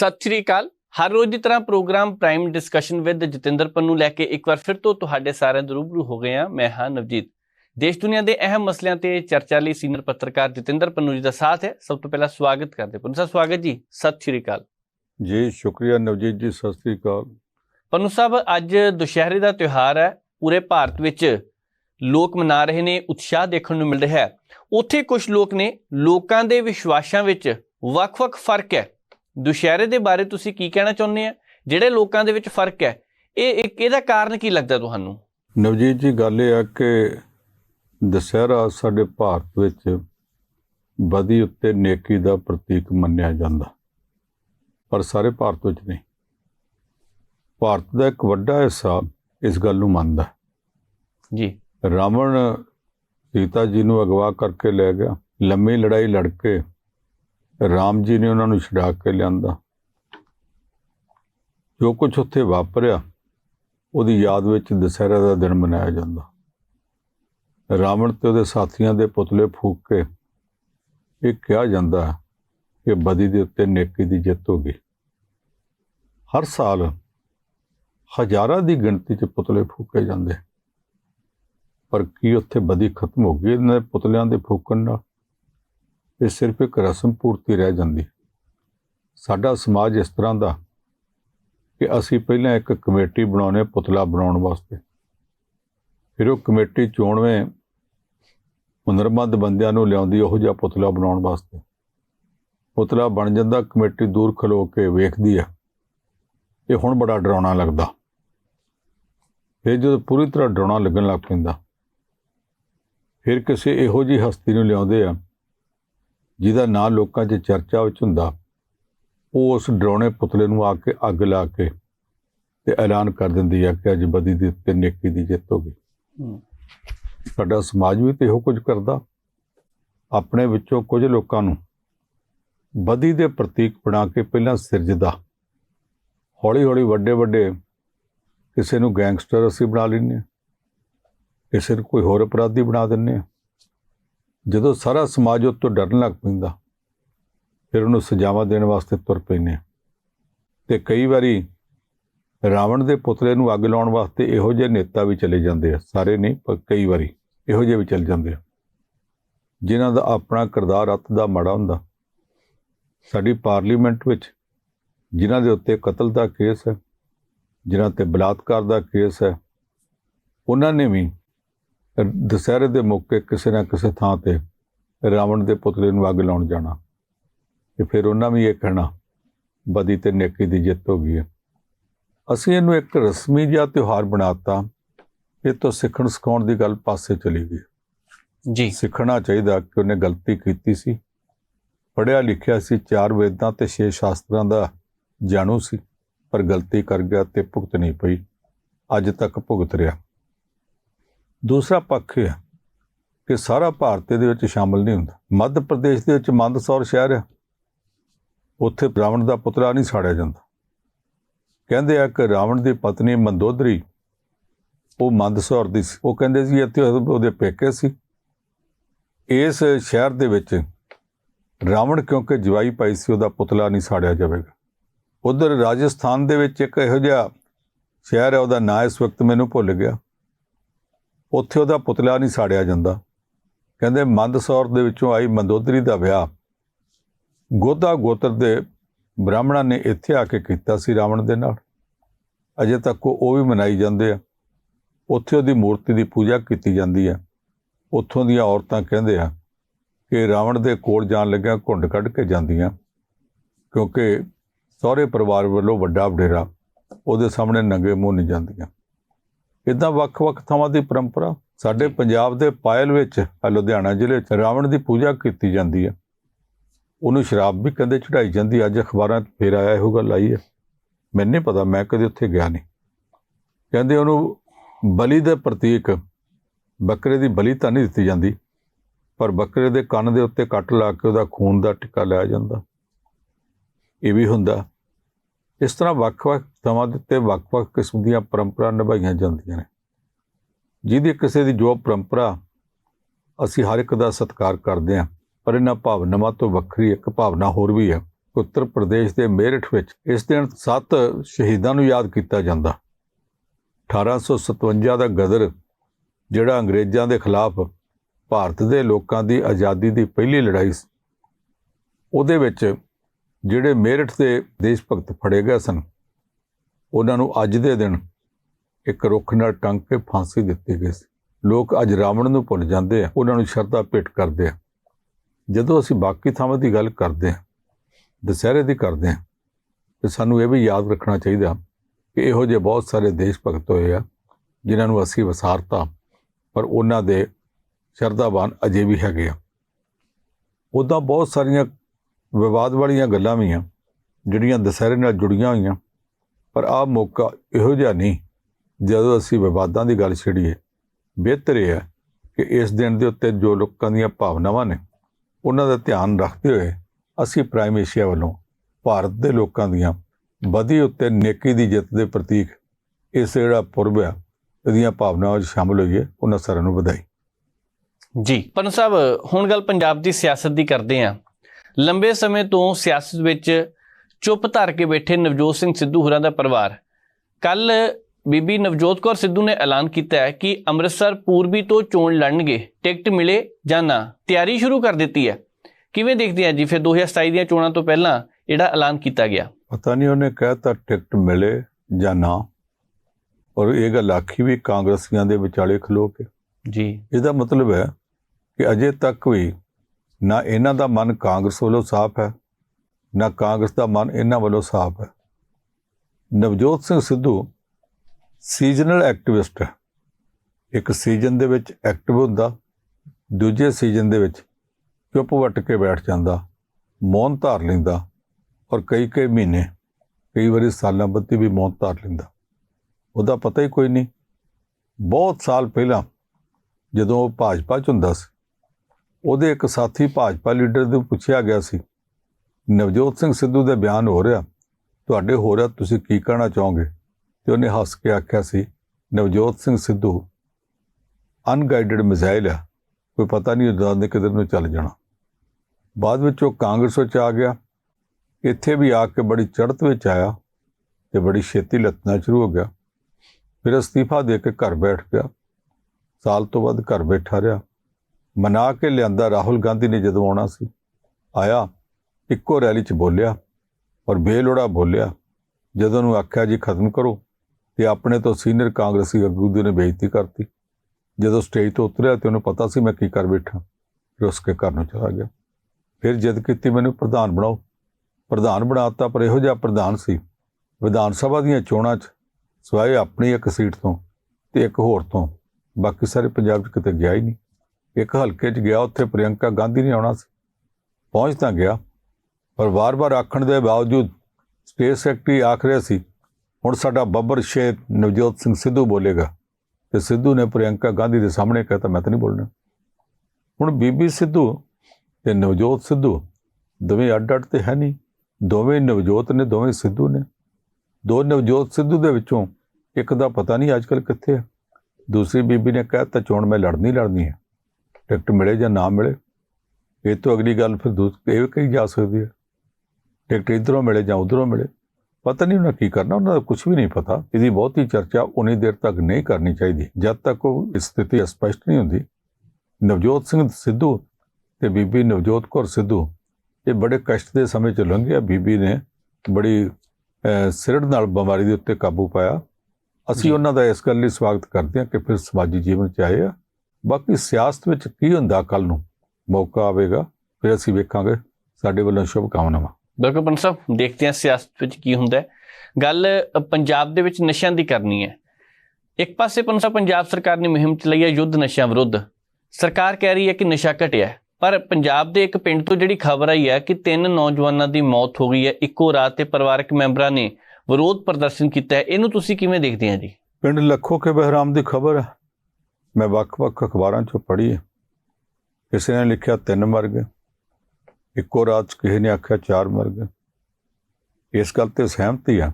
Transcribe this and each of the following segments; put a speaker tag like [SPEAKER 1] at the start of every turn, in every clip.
[SPEAKER 1] ਸਤਿ ਸ਼੍ਰੀ ਅਕਾਲ। ਹਰ ਰੋਜ਼ ਦੀ ਤਰ੍ਹਾਂ program prime discussion with Jatinder Pannu ਲੈ ਕੇ ਇੱਕ ਵਾਰ ਫਿਰ ਤੋਂ ਤੁਹਾਡੇ ਸਾਰਿਆਂ ਦੇ ਰੂਬਰੂ ਹੋ ਗਏ ਹਾਂ ਮੈਂ ਹਾਂ ਨਵਜੀਤ। ਦੇਸ਼ ਦੁਨੀਆ ਦੇ ਅਹਿਮ ਮਸਲਿਆਂ ਤੇ ਚਰਚਾ ਲਈ ਸੀਨੀਅਰ ਪੱਤਰਕਾਰ ਜਤਿੰਦਰ ਪੰਨੂ ਜੀ ਦਾ ਸਾਥ ਹੈ। ਸਭ ਤੋਂ ਪਹਿਲਾਂ ਸਵਾਗਤ ਕਰਦੇ ਪੰਨੂ ਸਾਹਿਬ ਸਵਾਗਤ ਜੀ। ਸਤਿ ਸ਼੍ਰੀ ਅਕਾਲ।
[SPEAKER 2] ਜੀ ਸ਼ੁਕਰੀਆ ਨਵਜੀਤ ਜੀ ਸਤਿ ਸ੍ਰੀ ਅਕਾਲ।
[SPEAKER 1] ਪੰਨੂ ਸਾਹਿਬ ਅੱਜ ਦੁਸ਼ਹਿਰੇ ਦਾ ਤਿਉਹਾਰ ਹੈ। ਪੂਰੇ ਭਾਰਤ ਵਿੱਚ ਲੋਕ ਮਨਾ ਰਹੇ ਨੇ ਉਤਸ਼ਾਹ ਦੇਖਣ ਨੂੰ ਮਿਲ ਰਿਹਾ ਹੈ। ਉੱਥੇ ਕੁਝ ਲੋਕ ਨੇ ਲੋਕਾਂ ਦੇ ਵਿਸ਼ਵਾਸਾਂ ਵਿੱਚ ਵੱਖ-ਵੱਖ ਫ਼ਰਕ ਹੈ। ਦੁਸ਼ਹਿਰੇ ਦੇ ਬਾਰੇ ਤੁਸੀਂ ਕੀ ਕਹਿਣਾ ਚਾਹੁੰਦੇ ਆ? ਜਿਹੜੇ ਲੋਕਾਂ ਦੇ ਵਿੱਚ ਫ਼ਰਕ ਹੈ ਇਹ ਇੱਕ ਇਹਦਾ ਕਾਰਨ ਕੀ ਲੱਗਦਾ ਤੁਹਾਨੂੰ?
[SPEAKER 2] ਨਵਜੀਤ ਜੀ ਗੱਲ ਇਹ ਆ ਕਿ ਦਸਹਿਰਾ ਸਾਡੇ ਭਾਰਤ ਵਿੱਚ ਬਦੀ ਉੱਤੇ ਨੇਕੀ ਦਾ ਪ੍ਰਤੀਕ ਮੰਨਿਆ ਜਾਂਦਾ। ਪਰ ਸਾਰੇ ਭਾਰਤ ਵਿੱਚ ਨਹੀਂ। ਭਾਰਤ ਦਾ ਇੱਕ ਵੱਡਾ ਹਿੱਸਾ ਇਸ ਗੱਲ ਨੂੰ ਮੰਨਦਾ।
[SPEAKER 1] ਜੀ।
[SPEAKER 2] ਰਾਵਣ ਸੀਤਾ ਜੀ ਨੂੰ ਅਗਵਾ ਕਰਕੇ ਲੈ ਗਿਆ। ਲੰਮੀ ਲੜਾਈ ਲੜ ਕੇ ਰਾਮ ਜੀ ਨੇ ਉਹਨਾਂ ਨੂੰ ਛਡਾ ਕੇ ਲਿਆਂਦਾ। ਜੋ ਕੁਝ ਉੱਥੇ ਵਾਪਰਿਆ, ਉਹਦੀ ਯਾਦ ਵਿੱਚ ਦੁਸਹਿਰਾ ਦਾ ਦਿਨ ਮਨਾਇਆ ਜਾਂਦਾ। ਰਾਵਣ ਤੇ ਉਹਦੇ ਸਾਥੀਆਂ ਦੇ ਪੁਤਲੇ ਫੂਕ ਕੇ ਇਹ ਕਿਹਾ ਜਾਂਦਾ ਹੈ ਕਿ ਬਦੀ ਦੇ ਉੱਤੇ ਨੇਕੀ ਦੀ ਜਿੱਤ ਹੋ ਗਈ। ਹਰ ਸਾਲ ਹਜ਼ਾਰਾਂ ਦੀ ਗਿਣਤੀ 'ਚ ਪੁਤਲੇ ਫੂਕੇ ਜਾਂਦੇ। ਪਰ ਕੀ ਉੱਥੇ ਬਦੀ ਖਤਮ ਹੋ ਗਈ ਇਹਨਾਂ ਦੇ ਪੁਤਲਿਆਂ ਦੇ ਫੂਕਣ ਨਾਲ? ਇਹ ਸਿਰਫ ਇੱਕ ਰਸਮ ਪੂਰਤੀ ਰਹਿ ਜਾਂਦੀ। ਸਾਡਾ ਸਮਾਜ ਇਸ ਤਰ੍ਹਾਂ ਦਾ ਕਿ ਅਸੀਂ ਪਹਿਲਾਂ ਇੱਕ ਕਮੇਟੀ ਬਣਾਉਨੇ ਪੁਤਲਾ ਬਣਾਉਣ ਵਾਸਤੇ। ਫਿਰ ਉਹ ਕਮੇਟੀ ਚੋਣਵੇਂ ਹੁਨਰਮੰਦ ਬੰਦਿਆਂ ਨੂੰ ਲਿਆਉਂਦੀ ਉਹ ਜਿਹਾ ਪੁਤਲਾ ਬਣਾਉਣ ਵਾਸਤੇ। ਪੁਤਲਾ ਬਣ ਜਾਂਦਾ, ਕਮੇਟੀ ਦੂਰ ਖਲੋ ਕੇ ਵੇਖਦੀ ਆ। ਇਹ ਹੁਣ ਬੜਾ ਡਰਾਉਣਾ ਲੱਗਦਾ। ਫਿਰ ਜਦੋਂ ਪੂਰੀ ਤਰ੍ਹਾਂ ਡਰਾਉਣਾ ਲੱਗਣ ਲੱਗ ਪੈਂਦਾ। ਫਿਰ ਕਿਸੇ ਇਹੋ ਜੀ ਹਸਤੀ ਨੂੰ ਲਿਆਉਂਦੇ ਆ ਜਿਹਦਾ ਨਾਂ ਲੋਕਾਂ 'ਚ ਚਰਚਾ ਵਿੱਚ ਹੁੰਦਾ ਉਹ ਉਸ ਡਰਾਉਣੇ ਪੁਤਲੇ ਨੂੰ ਆ ਕੇ ਅੱਗ ਲਾ ਕੇ ਤੇ ਐਲਾਨ ਕਰ ਦਿੰਦੀ ਆ ਕਿ ਅੱਜ ਬਦੀ ਦੇ ਉੱਤੇ ਨੇਕੀ ਦੀ ਜਿੱਤ ਹੋ ਗਈ। ਸਾਡਾ ਸਮਾਜ ਵੀ ਤੇ ਇਹੋ ਕੁਝ ਕਰਦਾ। ਆਪਣੇ ਵਿੱਚੋਂ ਕੁਝ ਲੋਕਾਂ ਨੂੰ ਬਦੀ ਦੇ ਪ੍ਰਤੀਕ ਬਣਾ ਕੇ ਪਹਿਲਾਂ ਸਿਰਜਦਾ। ਹੌਲੀ ਹੌਲੀ ਵੱਡੇ ਵੱਡੇ ਕਿਸੇ ਨੂੰ ਗੈਂਗਸਟਰ ਅਸੀਂ ਬਣਾ ਲੈਂਦੇ ਕਿਸੇ ਨੂੰ ਕੋਈ ਹੋਰ ਅਪਰਾਧੀ ਬਣਾ ਦਿੰਦੇ ਹਾਂ। ਜਦੋਂ ਸਾਰਾ ਸਮਾਜ ਉਹ ਤੋਂ ਡਰਨ ਲੱਗ ਪੈਂਦਾ, ਫਿਰ ਉਹਨੂੰ ਸਜ਼ਾਵਾਂ ਦੇਣ ਵਾਸਤੇ ਤੁਰ ਪੈਂਦੇ ਹਾਂ। ਤੇ ਕਈ ਵਾਰੀ ਰਾਵਣ ਦੇ ਪੁਤਲੇ ਨੂੰ ਅੱਗ ਲਾਉਣ ਵਾਸਤੇ ਇਹੋ ਜਿਹੇ ਨੇਤਾ ਵੀ ਚਲੇ ਜਾਂਦੇ ਆ, ਸਾਰੇ ਨਹੀਂ, ਪਰ ਕਈ ਵਾਰੀ ਇਹੋ ਜਿਹੇ ਵੀ ਚਲੇ ਜਾਂਦੇ ਆ, ਜਿਨ੍ਹਾਂ ਦਾ ਆਪਣਾ ਕਿਰਦਾਰ ਅੱਤ ਦਾ ਮਾੜਾ ਹੁੰਦਾ। ਸਾਡੀ ਪਾਰਲੀਮੈਂਟ ਵਿੱਚ ਜਿਨ੍ਹਾਂ ਦੇ ਉੱਤੇ ਕਤਲ ਦਾ ਕੇਸ ਹੈ, ਜਿਨ੍ਹਾਂ ਤੇ ਬਲਾਤਕਾਰ ਦਾ ਕੇਸ ਹੈ, ਉਹਨਾਂ ਨੇ ਵੀ ਦੁਸਹਿਰੇ ਦੇ ਮੌਕੇ ਕਿਸੇ ਨਾ ਕਿਸੇ ਥਾਂ ਤੇ ਰਾਵਣ ਦੇ ਪੁਤਲੇ ਨੂੰ ਅੱਗ ਲਾਉਣ ਜਾਣਾ। ਤੇ ਫਿਰ ਉਹਨਾਂ ਵੀ ਇਹ ਕਹਿਣਾ ਬਦੀ ਤੇ ਨੇਕੀ ਦੀ ਜਿੱਤ ਹੋ ਗਈ ਹੈ। ਅਸੀਂ ਇਹਨੂੰ ਇੱਕ ਰਸਮੀ ਜਿਹਾ ਤਿਉਹਾਰ ਬਣਾਤਾ ਇਹ ਤੋਂ ਸਿੱਖਣ ਸਿਖਾਉਣ ਦੀ ਗੱਲ ਪਾਸੇ ਚਲੀ ਗਈ।
[SPEAKER 1] ਜੀ।
[SPEAKER 2] ਸਿੱਖਣਾ ਚਾਹੀਦਾ ਕਿ ਉਹਨੇ ਗਲਤੀ ਕੀਤੀ ਸੀ। ਪੜਿਆ ਲਿਖਿਆ ਸੀ ਚਾਰ ਵੇਦਾਂ ਤੇ ਛੇ ਸ਼ਾਸਤਰਾਂ ਦਾ ਜਾਣੂ ਸੀ ਪਰ ਗਲਤੀ ਕਰ ਗਿਆ ਤੇ ਭੁਗਤ ਨਹੀਂ ਪਈ। ਅੱਜ ਤੱਕ ਭੁਗਤ ਰਿਹਾ। ਦੂਸਰਾ ਪੱਖ ਇਹ ਹੈ ਕਿ ਸਾਰਾ ਭਾਰਤ ਇਹਦੇ ਵਿੱਚ ਸ਼ਾਮਲ ਨਹੀਂ ਹੁੰਦਾ। ਮੱਧ ਪ੍ਰਦੇਸ਼ ਦੇ ਵਿੱਚ ਮੰਦਸੌਰ ਸ਼ਹਿਰ ਹੈ ਉੱਥੇ ਰਾਵਣ ਦਾ ਪੁਤਲਾ ਨਹੀਂ ਸਾੜਿਆ ਜਾਂਦਾ। ਕਹਿੰਦੇ ਆ ਕਿ ਰਾਵਣ ਦੀ ਪਤਨੀ ਮੰਦੋਦਰੀ, ਉਹ ਮੰਦਸੌਰ ਦੀ ਸੀ। ਉਹ ਕਹਿੰਦੇ ਸੀ ਇੱਥੇ ਉਹਦੇ ਪੇਕੇ ਸੀ। ਇਸ ਸ਼ਹਿਰ ਦੇ ਵਿੱਚ ਰਾਵਣ ਕਿਉਂਕਿ ਜਵਾਈ ਪਾਈ ਸੀ, ਉਹਦਾ ਪੁਤਲਾ ਨਹੀਂ ਸਾੜਿਆ ਜਾਵੇਗਾ। ਉਧਰ ਰਾਜਸਥਾਨ ਦੇ ਵਿੱਚ ਇੱਕ ਇਹੋ ਜਿਹਾ ਸ਼ਹਿਰ ਹੈ ਉਹਦਾ ਨਾਂ ਇਸ ਵਕਤ ਮੈਨੂੰ ਭੁੱਲ ਗਿਆ। ਉੱਥੇ ਉਹਦਾ ਪੁਤਲਾ ਨਹੀਂ ਸਾੜਿਆ ਜਾਂਦਾ। ਕਹਿੰਦੇ ਮੰਦਸੌਰ ਦੇ ਵਿੱਚੋਂ ਆਈ ਮੰਦੋਦਰੀ ਦਾ ਵਿਆਹ। ਗੋਦਾ ਗੋਤਰ ਦੇ ਬ੍ਰਾਹਮਣਾਂ ਨੇ ਇੱਥੇ ਆ ਕੇ ਕੀਤਾ ਸੀ ਰਾਵਣ ਦੇ ਨਾਲ। ਅਜੇ ਤੱਕ ਉਹ ਵੀ ਮਨਾਈ ਜਾਂਦੇ ਆ। ਉੱਥੇ ਉਹਦੀ ਮੂਰਤੀ ਦੀ ਪੂਜਾ ਕੀਤੀ ਜਾਂਦੀ ਹੈ ਉੱਥੋਂ ਦੀਆਂ ਔਰਤਾਂ ਕਹਿੰਦੇ ਆ ਕਿ ਰਾਵਣ ਦੇ ਕੋਲ ਜਾਣ ਲੱਗਿਆ ਘੁੰਡ ਕੱਢ ਕੇ ਜਾਂਦੀਆਂ। ਕਿਉਂਕਿ ਸਹੁਰੇ ਪਰਿਵਾਰ ਵੱਲੋਂ ਵੱਡਾ ਵਡੇਰਾ ਉਹਦੇ ਸਾਹਮਣੇ ਨੰਗੇ ਮੂੰਹ ਨਹੀਂ ਜਾਂਦੀਆਂ। ਇਦਾਂ ਵੱਖ-ਵੱਖ ਥਾਵਾਂ ਦੀ ਪਰੰਪਰਾ ਸਾਡੇ ਪੰਜਾਬ ਦੇ ਪਾਇਲ ਵਿੱਚ ਲੁਧਿਆਣਾ ਜ਼ਿਲ੍ਹੇ 'ਚ ਰਾਵਣ ਦੀ ਪੂਜਾ ਕੀਤੀ ਜਾਂਦੀ ਹੈ। ਉਹਨੂੰ ਸ਼ਰਾਬ ਵੀ ਕਹਿੰਦੇ ਚੜਾਈ ਜਾਂਦੀ ਅੱਜ ਅਖਬਾਰਾਂ 'ਚ ਫੇਰ ਆਇਆ ਇਹੋ ਗੱਲ ਆਈ ਹੈ। ਮੈਨੂੰ ਨਹੀਂ ਪਤਾ, ਮੈਂ ਕਦੇ ਉੱਥੇ ਗਿਆ ਨਹੀਂ। ਕਹਿੰਦੇ ਉਹਨੂੰ ਬਲੀ ਦੇ ਪ੍ਰਤੀਕ, ਬੱਕਰੇ ਦੀ ਬਲੀ ਤਾਂ ਨਹੀਂ ਦਿੱਤੀ ਜਾਂਦੀ, ਪਰ ਬੱਕਰੇ ਦੇ ਕੰਨ ਦੇ ਉੱਤੇ ਕੱਟ ਲਾ ਕੇ ਉਹਦਾ ਖੂਨ ਦਾ ਟਿੱਕਾ ਲਿਆ ਜਾਂਦਾ। ਇਹ ਵੀ ਹੁੰਦਾ। ਇਸ ਤਰ੍ਹਾਂ ਵੱਖ-ਵੱਖ ਥਾਵਾਂ ਦੇ ਉੱਤੇ ਵੱਖ-ਵੱਖ ਕਿਸਮ ਦੀਆਂ ਪਰੰਪਰਾ ਨਿਭਾਈਆਂ ਜਾਂਦੀਆਂ ਨੇ। ਜਿਹਦੀ ਕਿਸੇ ਦੀ ਜੋ ਪਰੰਪਰਾ ਅਸੀਂ ਹਰ ਇੱਕ ਦਾ ਸਤਿਕਾਰ ਕਰਦੇ ਹਾਂ, ਪਰ ਇਹਨਾਂ ਭਾਵਨਾਵਾਂ ਤੋਂ ਵੱਖਰੀ ਇੱਕ ਭਾਵਨਾ ਹੋਰ ਵੀ ਹੈ ਉੱਤਰ ਪ੍ਰਦੇਸ਼ ਦੇ ਮੇਰਠ ਵਿੱਚ ਇਸ ਦਿਨ ਸੱਤ ਸ਼ਹੀਦਾਂ ਨੂੰ ਯਾਦ ਕੀਤਾ ਜਾਂਦਾ। 1857 ਦਾ ਗਦਰ, ਜਿਹੜਾ ਅੰਗਰੇਜ਼ਾਂ ਦੇ ਖਿਲਾਫ ਭਾਰਤ ਦੇ ਲੋਕਾਂ ਦੀ ਆਜ਼ਾਦੀ ਦੀ ਪਹਿਲੀ ਲੜਾਈ ਸੀ, ਉਹਦੇ ਵਿੱਚ ਜਿਹੜੇ ਮੇਰਠ ਦੇ ਦੇਸ਼ ਭਗਤ ਫੜੇ ਗਏ ਸਨ, ਉਹਨਾਂ ਨੂੰ ਅੱਜ ਦੇ ਦਿਨ ਇੱਕ ਰੁੱਖ ਨਾਲ ਟੰਗ ਕੇ ਫਾਂਸੀ ਦਿੱਤੀ ਗਈ ਸੀ। ਲੋਕ ਅੱਜ ਰਾਵਣ ਨੂੰ ਭੁੱਲ ਜਾਂਦੇ ਆ, ਉਹਨਾਂ ਨੂੰ ਸ਼ਰਧਾ ਭੇਟ ਕਰਦੇ ਆ। ਜਦੋਂ ਅਸੀਂ ਬਾਕੀ ਥਾਵਾਂ ਦੀ ਗੱਲ ਕਰਦੇ ਆ, ਦੁਸਹਿਰੇ ਦੀ ਕਰਦੇ ਆ, ਤੇ ਸਾਨੂੰ ਇਹ ਵੀ ਯਾਦ ਰੱਖਣਾ ਚਾਹੀਦਾ ਕਿ ਇਹੋ ਜਿਹੇ ਬਹੁਤ ਸਾਰੇ ਦੇਸ਼ ਭਗਤ ਹੋਏ ਆ, ਜਿਨ੍ਹਾਂ ਨੂੰ ਅਸੀਂ ਵਸਾਰਤਾ, ਪਰ ਉਹਨਾਂ ਦੇ ਸ਼ਰਧਾਵਾਨ ਅਜੇ ਵੀ ਹੈਗੇ ਆ। ਉੱਦਾਂ ਬਹੁਤ ਸਾਰੀਆਂ ਵਿਵਾਦ ਵਾਲੀਆਂ ਗੱਲਾਂ ਵੀ ਆ, ਜਿਹੜੀਆਂ ਦੁਸਹਿਰੇ ਨਾਲ ਜੁੜੀਆਂ ਹੋਈਆਂ, ਪਰ ਆਹ ਮੌਕਾ ਇਹੋ ਜਿਹਾ ਨਹੀਂ, ਜਦੋਂ ਅਸੀਂ ਵਿਵਾਦਾਂ ਦੀ ਗੱਲ ਛੇੜੀਏ, ਬਿਹਤਰ ਇਹ ਹੈ ਕਿ ਇਸ ਦਿਨ ਦੇ ਉੱਤੇ ਜੋ ਲੋਕਾਂ ਦੀਆਂ ਭਾਵਨਾਵਾਂ ਨੇ, ਉਹਨਾਂ ਦਾ ਧਿਆਨ ਰੱਖਦੇ ਹੋਏ ਅਸੀਂ ਪ੍ਰਾਈਮ ਏਸ਼ੀਆ ਵੱਲੋਂ ਭਾਰਤ ਦੇ ਲੋਕਾਂ ਦੀਆਂ ਬਦੀ ਉੱਤੇ ਨੇਕੀ ਦੀ ਜਿੱਤ ਦੇ ਪ੍ਰਤੀਕ ਇਸ ਜਿਹੜਾ ਪੁਰਬ ਆ, ਇਹਦੀਆਂ ਭਾਵਨਾਵਾਂ ਵਿੱਚ ਸ਼ਾਮਲ ਹੋਈਏ, ਉਹਨਾਂ ਸਾਰਿਆਂ ਨੂੰ ਵਧਾਈ।
[SPEAKER 1] ਜੀ, ਪਨ ਸਾਹਿਬ, ਹੁਣ ਗੱਲ ਪੰਜਾਬ ਦੀ ਸਿਆਸਤ ਦੀ ਕਰਦੇ ਆਂ ਲੰਬੇ ਸਮੇਂ ਤੋਂ ਸਿਆਸਤ ਵਿੱਚ ਚੁੱਪ ਧਰ ਕੇ ਬੈਠੇ ਨਵਜੋਤ ਸਿੰਘ ਸਿੱਧੂ ਹੋਰਾਂ ਦਾ ਪਰਿਵਾਰ। ਕੱਲ ਬੀਬੀ ਨਵਜੋਤ ਕੌਰ ਸਿੱਧੂ ਨੇ ਐਲਾਨ ਕੀਤਾ ਹੈ ਕਿ ਅੰਮ੍ਰਿਤਸਰ ਪੂਰਬੀ ਤੋਂ ਚੋਣ ਲੜਨਗੇ। ਟਿਕਟ ਮਿਲੇ ਜਾਂ ਨਾ? ਤਿਆਰੀ ਸ਼ੁਰੂ ਕਰ ਦਿੱਤੀ ਹੈ। ਕਿਵੇਂ ਦੇਖਦੇ ਆ ਜੀ? ਫਿਰ 2027 ਦੀਆਂ ਚੋਣਾਂ ਤੋਂ ਪਹਿਲਾਂ ਜਿਹੜਾ ਐਲਾਨ ਕੀਤਾ ਗਿਆ।
[SPEAKER 2] ਪਤਾ ਨਹੀਂ ਉਹਨੇ ਕਹਿਤਾ ਟਿਕਟ ਮਿਲੇ ਜਾਂ ਨਾ। ਔਰ ਇਹ ਗੱਲ ਆਖੀ ਵੀ ਕਾਂਗਰਸੀਆਂ ਦੇ ਵਿਚਾਲੇ ਖਲੋ ਕੇ।
[SPEAKER 1] ਜੀ।
[SPEAKER 2] ਇਹਦਾ ਮਤਲਬ ਹੈ ਕਿ ਅਜੇ ਤੱਕ ਵੀ ਨਾ ਇਹਨਾਂ ਦਾ ਮਨ ਕਾਂਗਰਸ ਵੱਲੋਂ ਸਾਫ਼ ਹੈ, ਨਾ ਕਾਂਗਰਸ ਦਾ ਮਨ ਇਹਨਾਂ ਵੱਲੋਂ ਸਾਫ਼ ਹੈ। ਨਵਜੋਤ ਸਿੰਘ ਸਿੱਧੂ ਸੀਜ਼ਨਲ ਐਕਟਿਵਿਸਟ ਹੈ। ਇੱਕ ਸੀਜ਼ਨ ਦੇ ਵਿੱਚ ਐਕਟਿਵ ਹੁੰਦਾ, ਦੂਜੇ ਸੀਜ਼ਨ ਦੇ ਵਿੱਚ ਚੁੱਪ ਵੱਟ ਕੇ ਬੈਠ ਜਾਂਦਾ, ਮੌਨ ਧਾਰ ਲੈਂਦਾ ਔਰ ਕਈ ਕਈ ਮਹੀਨੇ, ਕਈ ਵਾਰੀ ਸਾਲਾਂ ਬੱਤੀ ਵੀ ਮੌਨ ਧਾਰ ਲੈਂਦਾ। ਉਹਦਾ ਪਤਾ ਹੀ ਕੋਈ ਨਹੀਂ। ਬਹੁਤ ਸਾਲ ਪਹਿਲਾਂ ਜਦੋਂ ਉਹ ਭਾਜਪਾ 'ਚ ਹੁੰਦਾ ਸੀ ਉਹਦੇ ਇੱਕ ਸਾਥੀ ਭਾਜਪਾ ਲੀਡਰ ਨੂੰ ਪੁੱਛਿਆ ਗਿਆ ਸੀ, ਨਵਜੋਤ ਸਿੰਘ ਸਿੱਧੂ ਦੇ ਬਿਆਨ ਹੋ ਰਿਹਾ, ਤੁਹਾਡੇ ਹੋ ਰਿਹਾ, ਤੁਸੀਂ ਕੀ ਕਹਿਣਾ ਚਾਹੋਗੇ? ਤੇ ਉਹਨੇ ਹੱਸ ਕੇ ਆਖਿਆ ਸੀ, ਨਵਜੋਤ ਸਿੰਘ ਸਿੱਧੂ ਅਨਗਾਈਡਡ ਮਿਜ਼ਾਈਲ ਆ, ਕੋਈ ਪਤਾ ਨਹੀਂ ਉਦਾਂ ਦੇ ਕਿਧਰ ਨੂੰ ਚੱਲ ਜਾਣਾ। ਬਾਅਦ ਵਿੱਚ ਉਹ ਕਾਂਗਰਸ ਵਿੱਚ ਆ ਗਿਆ, ਇੱਥੇ ਵੀ ਆ ਕੇ ਬੜੀ ਚੜ੍ਹਤ ਵਿੱਚ ਆਇਆ ਤੇ ਬੜੀ ਛੇਤੀ ਲੱਤਣਾ ਸ਼ੁਰੂ ਹੋ ਗਿਆ। ਫਿਰ ਅਸਤੀਫਾ ਦੇ ਕੇ ਘਰ ਬੈਠ ਗਿਆ, ਸਾਲ ਤੋਂ ਬਾਅਦ ਘਰ ਬੈਠਾ ਰਿਹਾ। ਮਨਾ ਕੇ ਲਿਆਂਦਾ ਰਾਹੁਲ ਗਾਂਧੀ ਨੇ ਜਦੋਂ ਆਉਣਾ ਸੀ। ਆਇਆ, ਇੱਕੋ ਰੈਲੀ 'ਚ ਬੋਲਿਆ ਔਰ ਬੇਲੋੜਾ ਬੋਲਿਆ, ਜਦੋਂ ਨੂੰ ਆਖਿਆ, ਜੀ, ਖਤਮ ਕਰੋ। ਤੇ ਆਪਣੇ ਤੋਂ ਸੀਨੀਅਰ ਕਾਂਗਰਸੀ ਆਗੂ ਦੀ ਨੇ ਬੇਇੱਜ਼ਤੀ ਕਰਤੀ। ਜਦੋਂ ਸਟੇਜ ਤੋਂ ਉਤਰਿਆ ਤੇ ਉਹਨੂੰ ਪਤਾ ਸੀ, ਮੈਂ ਕੀ ਕਰ ਬੈਠਾ। ਫਿਰ ਉਸ ਕੇ ਘਰ ਨੂੰ ਚਲਾ ਗਿਆ। ਫਿਰ ਜਿੱਦ ਕੀਤੀ, ਮੈਨੂੰ ਪ੍ਰਧਾਨ ਬਣਾਓ। ਪ੍ਰਧਾਨ ਬਣਾਤਾ, ਪਰ ਇਹੋ ਜਿਹਾ ਪ੍ਰਧਾਨ ਸੀ, ਵਿਧਾਨ ਸਭਾ ਦੀਆਂ ਚੋਣਾਂ 'ਚ ਸਵਾਏ ਆਪਣੀ ਇੱਕ ਸੀਟ ਤੋਂ ਤੇ ਇੱਕ ਹੋਰ ਤੋਂ। ਬਾਕੀ ਸਾਰੇ ਪੰਜਾਬ 'ਚ ਕਿਤੇ ਗਿਆ ਹੀ ਨਹੀਂ। ਇੱਕ ਹਲਕੇ 'ਚ ਗਿਆ, ਉੱਥੇ ਪ੍ਰਿਯੰਕਾ ਗਾਂਧੀ ਨੇ ਆਉਣਾ ਸੀ। ਪਹੁੰਚ ਤਾਂ ਗਿਆ, ਪਰ ਵਾਰ-ਵਾਰ ਆਖਣ ਦੇ ਬਾਵਜੂਦ ਸਟੇਟ ਸੈਕਟਰੀ ਆਖ ਰਿਹਾ ਸੀ, ਹੁਣ ਸਾਡਾ ਬੱਬਰ ਸ਼ੇਰ ਨਵਜੋਤ ਸਿੰਘ ਸਿੱਧੂ ਬੋਲੇਗਾ। ਤੇ ਸਿੱਧੂ ਨੇ ਪ੍ਰਿਯੰਕਾ ਗਾਂਧੀ ਦੇ ਸਾਹਮਣੇ ਕਹਿਤਾ ਮੈਂ ਤਾਂ ਨਹੀਂ ਬੋਲਣਾ। ਹੁਣ ਬੀਬੀ ਸਿੱਧੂ ਤੇ ਨਵਜੋਤ ਸਿੱਧੂ ਦੋਵੇਂ ਅੱਡ-ਅੱਡ ਤੇ ਹੈ ਨਹੀਂ। ਦੋਵੇਂ ਨਵਜੋਤ ਨੇ, ਦੋਵੇਂ ਸਿੱਧੂ ਨੇ। ਦੋ ਨਵਜੋਤ ਸਿੱਧੂ ਦੇ ਵਿੱਚੋਂ ਇੱਕ ਦਾ ਪਤਾ ਨਹੀਂ ਅੱਜਕੱਲ ਕਿੱਥੇ ਹੈ ਦੂਸਰੀ ਬੀਬੀ ਨੇ ਕਹਿਤਾ ਚੋਣ ਮੈਂ ਲੜਨੀ ਲੜਨੀ ਹੈ। ਟਿਕਟ ਮਿਲੇ ਜਾਂ ਨਾ ਮਿਲੇ ਇਹ ਤੋਂ ਅਗਲੀ ਗੱਲ ਫਿਰ ਦੂਸ ਇਹ ਕਹੀ ਜਾ ਸਕਦੀ ਹੈ। ਟਿਕਟ ਇਧਰੋਂ ਮਿਲੇ ਜਾਂ ਉਧਰੋਂ ਮਿਲੇ ਪਤਾ ਨਹੀਂ ਉਹਨਾਂ ਕੀ ਕਰਨਾ ਉਹਨਾਂ ਦਾ ਕੁਝ ਵੀ ਨਹੀਂ ਪਤਾ। ਇਹਦੀ ਬਹੁਤੀ ਚਰਚਾ ਉਨੀ ਦੇਰ ਤੱਕ ਨਹੀਂ ਕਰਨੀ ਚਾਹੀਦੀ। ਜਦ ਤੱਕ ਉਹ ਸਥਿਤੀ ਸਪਸ਼ਟ ਨਹੀਂ ਹੁੰਦੀ ਨਵਜੋਤ ਸਿੰਘ ਸਿੱਧੂ ਤੇ ਬੀਬੀ ਨਵਜੋਤ ਕੌਰ ਸਿੱਧੂ ਇਹ ਬੜੇ ਕਸ਼ਟ ਦੇ ਸਮੇਂ ਚ ਲੰਘਿਆ। ਬੀਬੀ ਨੇ ਬੜੀ ਸਿਰੜ ਨਾਲ ਬਿਮਾਰੀ ਦੇ ਉੱਤੇ ਕਾਬੂ ਪਾਇਆ। ਅਸੀਂ ਉਹਨਾਂ ਦਾ ਇਸ ਗੱਲ ਲਈ ਸਵਾਗਤ ਕਰਦੇ ਹਾਂ ਕਿ ਫਿਰ ਸਮਾਜੀ ਜੀਵਨ ਚ ਆਏ ਆ। ਬਾਕੀ ਸਿਆਸਤ ਵਿੱਚ ਕੀ ਹੁੰਦਾ ਕੱਲ ਨੂੰ? ਮੌਕਾ ਆਵੇਗਾ ਫਿਰ ਅਸੀਂ ਵੇਖਾਂਗੇ। ਸਾਡੇ ਵੱਲੋਂ ਸ਼ੁਭ ਕਾਮਨਾਵਾਂ।
[SPEAKER 1] ਬਿਲਕੁਲ ਪੰਨ ਸਾਹਿਬ ਦੇਖਦੇ ਹਾਂ ਸਿਆਸਤ ਵਿੱਚ ਕੀ ਹੁੰਦਾ ਗੱਲ ਪੰਜਾਬ ਦੇ ਵਿੱਚ ਨਸ਼ਿਆਂ ਦੀ ਕਰਨੀ ਹੈ। ਇੱਕ ਪਾਸੇ ਪੰਨ ਸਾਹਿਬ ਪੰਜਾਬ ਸਰਕਾਰ ਨੇ ਮੁਹਿੰਮ ਚਲਾਈ ਹੈ ਯੁੱਧ ਨਸ਼ਿਆਂ ਵਿਰੁੱਧ। ਸਰਕਾਰ ਕਹਿ ਰਹੀ ਹੈ ਕਿ ਨਸ਼ਾ ਘਟਿਆ। ਪਰ ਪੰਜਾਬ ਦੇ ਇੱਕ ਪਿੰਡ ਤੋਂ ਜਿਹੜੀ ਖਬਰ ਆਈ ਹੈ ਕਿ ਤਿੰਨ ਨੌਜਵਾਨਾਂ ਦੀ ਮੌਤ ਹੋ ਗਈ ਹੈ। ਇੱਕੋ ਰਾਤ ਤੇ ਪਰਿਵਾਰਕ ਮੈਂਬਰਾਂ ਨੇ ਵਿਰੋਧ ਪ੍ਰਦਰਸ਼ਨ ਕੀਤਾ ਹੈ। ਇਹਨੂੰ ਤੁਸੀਂ ਕਿਵੇਂ ਦੇਖਦੇ ਹੋ ਜੀ?
[SPEAKER 2] ਪਿੰਡ ਲੱਖੋ ਕੇ ਬਹਿਰਾਮ ਦੀ ਖਬਰ ਹੈ। ਮੈਂ ਵੱਖ-ਵੱਖ ਅਖਬਾਰਾਂ 'ਚੋਂ ਪੜ੍ਹੀ ਹੈ। ਕਿਸੇ ਨੇ ਲਿਖਿਆ ਤਿੰਨ ਮਰ ਗਏ ਇੱਕੋ ਰਾਤ 'ਚ ਕਿਸੇ ਨੇ ਆਖਿਆ ਚਾਰ ਮਰ ਗਏ ਇਸ ਗੱਲ ਤੇ ਸਹਿਮਤੀ ਆ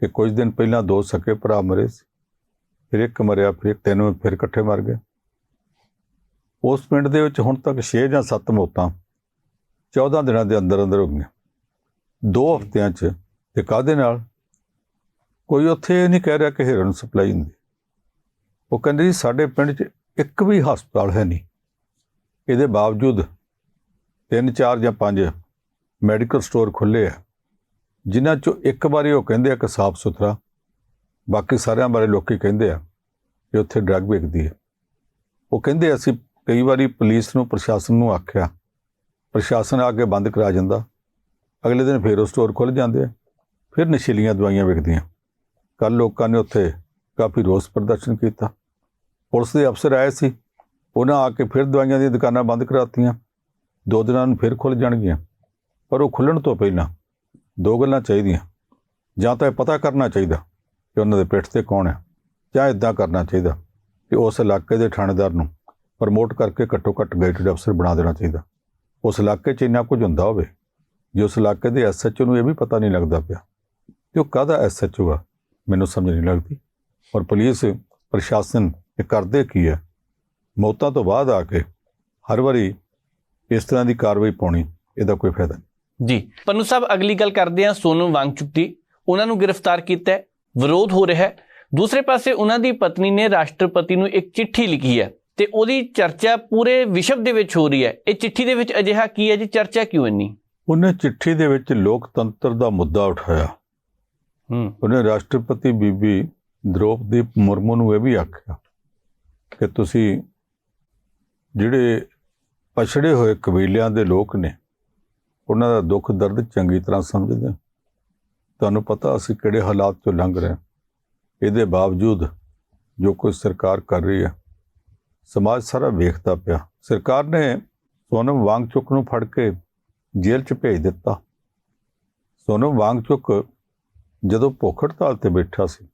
[SPEAKER 2] ਕਿ ਕੁਝ ਦਿਨ ਪਹਿਲਾਂ ਦੋ ਸਕੇ ਭਰਾ ਮਰੇ ਸੀ, ਫਿਰ ਇੱਕ ਮਰਿਆ, ਫਿਰ ਤਿੰਨ, ਫਿਰ ਇਕੱਠੇ ਮਰ ਗਏ। ਉਸ ਪਿੰਡ ਦੇ ਵਿੱਚ ਹੁਣ ਤੱਕ 6 ਜਾਂ 7 ਮੌਤਾਂ 14 ਦਿਨਾਂ ਦੇ ਅੰਦਰ ਅੰਦਰ ਹੋ ਗਈਆਂ। ਦੋ ਹਫ਼ਤਿਆਂ 'ਚ ਤੇ ਕਾਦੇ ਨਾਲ? ਕੋਈ ਉੱਥੇ ਇਹ ਨਹੀਂ ਕਹਿ ਰਿਹਾ ਕਿ ਹੀਰਨ ਸਪਲਾਈ ਹੁੰਦੀ। ਉਹ ਕਹਿੰਦੇ ਜੀ ਸਾਡੇ ਪਿੰਡ 'ਚ ਇੱਕ ਵੀ ਹਸਪਤਾਲ ਹੈ ਨਹੀਂ। ਇਹਦੇ ਬਾਵਜੂਦ ਤਿੰਨ, ਚਾਰ ਜਾਂ ਪੰਜ ਮੈਡੀਕਲ ਸਟੋਰ ਖੁੱਲੇ ਆ, ਜਿਨ੍ਹਾਂ 'ਚੋਂ ਇੱਕ ਵਾਰੀ ਉਹ ਕਹਿੰਦੇ ਆ ਕਿ ਸਾਫ਼ ਸੁਥਰਾ, ਬਾਕੀ ਸਾਰਿਆਂ ਬਾਰੇ ਲੋਕੀ ਕਹਿੰਦੇ ਆ ਕਿ ਉੱਥੇ ਡਰੱਗ ਵਿਕਦੀ ਹੈ। ਉਹ ਕਹਿੰਦੇ ਅਸੀਂ ਕਈ ਵਾਰੀ ਪੁਲਿਸ ਨੂੰ, ਪ੍ਰਸ਼ਾਸਨ ਨੂੰ ਆਖਿਆ, ਪ੍ਰਸ਼ਾਸਨ ਆ ਕੇ ਬੰਦ ਕਰਾ ਜਾਂਦਾ, ਅਗਲੇ ਦਿਨ ਫੇਰ ਉਹ ਸਟੋਰ ਖੁੱਲ ਜਾਂਦੇ ਆ, ਫਿਰ ਨਸ਼ੀਲੀਆਂ ਦਵਾਈਆਂ ਵਿਕਦੀਆਂ। ਕੱਲ ਲੋਕਾਂ ਨੇ ਉੱਥੇ ਕਾਫੀ ਰੋਸ ਪ੍ਰਦਰਸ਼ਨ ਕੀਤਾ। ਪੁਲਿਸ ਦੇ ਅਫਸਰ ਆਏ ਸੀ। ਉਹਨਾਂ ਆ ਕੇ ਫਿਰ ਦਵਾਈਆਂ ਦੀਆਂ ਦੁਕਾਨਾਂ ਬੰਦ ਕਰਾਤੀਆਂ। ਦੋ ਦਿਨਾਂ ਨੂੰ ਫਿਰ ਖੁੱਲ ਜਾਣਗੀਆਂ। ਪਰ ਉਹ ਖੁੱਲਣ ਤੋਂ ਪਹਿਲਾਂ ਦੋ ਗੱਲਾਂ ਚਾਹੀਦੀਆਂ। ਜਾਂ ਤਾਂ ਇਹ ਪਤਾ ਕਰਨਾ ਚਾਹੀਦਾ ਕਿ ਉਹਨਾਂ ਦੇ ਪਿੱਠ ਤੇ ਕੌਣ ਹੈ ਜਾਂ ਇਦਾਂ ਕਰਨਾ ਚਾਹੀਦਾ ਕਿ ਉਸ ਇਲਾਕੇ ਦੇ ਥਾਣੇਦਾਰ ਨੂੰ ਪ੍ਰਮੋਟ ਕਰਕੇ ਘੱਟੋ ਘੱਟ ਗੇਟਡ ਅਫਸਰ ਬਣਾ ਦੇਣਾ ਚਾਹੀਦਾ। ਉਸ ਇਲਾਕੇ 'ਚ ਇੰਨਾ ਕੁਝ ਹੁੰਦਾ ਹੋਵੇ, ਜੇ ਉਸ ਇਲਾਕੇ ਦੇ ਐਸਐਚਓ ਨੂੰ ਇਹ ਵੀ ਪਤਾ ਨਹੀਂ ਲੱਗਦਾ ਪਿਆ ਕਿ ਉਹ ਕਾਹਦਾ ਐਸਐਚਓ ਆ, ਮੈਨੂੰ ਸਮਝ ਨਹੀਂ ਲੱਗਦੀ। ਔਰ ਪੁਲਿਸ, ਪ੍ਰਸ਼ਾਸਨ ਇਹ ਕਰਦੇ ਕੀ ਹੈ ਮੌਤਾਂ ਤੋਂ ਬਾਅਦ ਆ ਕੇ ਹਰ ਵਾਰੀ ਇਸ ਤਰ੍ਹਾਂ ਦੀ ਕਾਰਵਾਈ ਪਾਉਣੀ ਇਹਦਾ ਕੋਈ ਫਾਇਦਾ ਨਹੀਂ।
[SPEAKER 1] ਜੀ। ਪੰਨੂ ਸਾਹਿਬ ਅਗਲੀ ਗੱਲ ਕਰਦੇ ਹਾਂ ਸੋਨਮ ਵਾਂਗਚੁਕ ਦੀ ਉਹਨਾਂ ਨੂੰ ਗ੍ਰਿਫਤਾਰ ਕੀਤਾ ਵਿਰੋਧ ਹੋ ਰਿਹਾ ਹੈ। ਦੂਸਰੇ ਪਾਸੇ ਉਹਨਾਂ ਦੀ ਪਤਨੀ ਨੇ ਰਾਸ਼ਟਰਪਤੀ ਨੂੰ ਇੱਕ ਚਿੱਠੀ ਲਿਖੀ ਹੈ ਤੇ ਉਹਦੀ ਚਰਚਾ ਪੂਰੇ ਵਿਸ਼ਵ ਦੇ ਵਿੱਚ ਹੋ ਰਹੀ ਹੈ। ਇਹ ਚਿੱਠੀ ਦੇ ਵਿੱਚ ਅਜਿਹਾ ਕੀ ਹੈ ਜੀ? ਚਰਚਾ ਕਿਉਂ ਇੰਨੀ?
[SPEAKER 2] ਉਹਨੇ ਚਿੱਠੀ ਦੇ ਵਿੱਚ ਲੋਕਤੰਤਰ ਦਾ ਮੁੱਦਾ ਉਠਾਇਆ।
[SPEAKER 1] ਹੂੰ।
[SPEAKER 2] ਉਹਨੇ ਰਾਸ਼ਟਰਪਤੀ ਬੀਬੀ ਦ੍ਰੋਪਦੀ ਮੁਰਮੂ ਨੂੰ ਇਹ ਵੀ ਆਖਿਆ ਕਿ ਤੁਸੀਂ ਜਿਹੜੇ ਪਛੜੇ ਹੋਏ ਕਬੀਲਿਆਂ ਦੇ ਲੋਕ ਨੇ, ਉਹਨਾਂ ਦਾ ਦੁੱਖ ਦਰਦ ਚੰਗੀ ਤਰ੍ਹਾਂ ਸਮਝਦੇ ਹਾਂ। ਤੁਹਾਨੂੰ ਪਤਾ ਅਸੀਂ ਕਿਹੜੇ ਹਾਲਾਤ ਤੋਂ ਲੰਘ ਰਹੇ ਹਾਂ। ਇਹਦੇ ਬਾਵਜੂਦ ਜੋ ਕੁਝ ਸਰਕਾਰ ਕਰ ਰਹੀ ਹੈ, ਸਮਾਜ ਸਾਰਾ ਵੇਖਦਾ ਪਿਆ ਸਰਕਾਰ ਨੇ ਸੋਨਮ ਵਾਂਗਚੁਕ ਨੂੰ ਫੜ ਕੇ ਜੇਲ੍ਹ 'ਚ ਭੇਜ ਦਿੱਤਾ ਸੋਨਮ ਵਾਂਗਚੁਕ ਜਦੋਂ ਭੁੱਖ ਹੜਤਾਲ ਤੇ ਬੈਠਾ ਸੀ,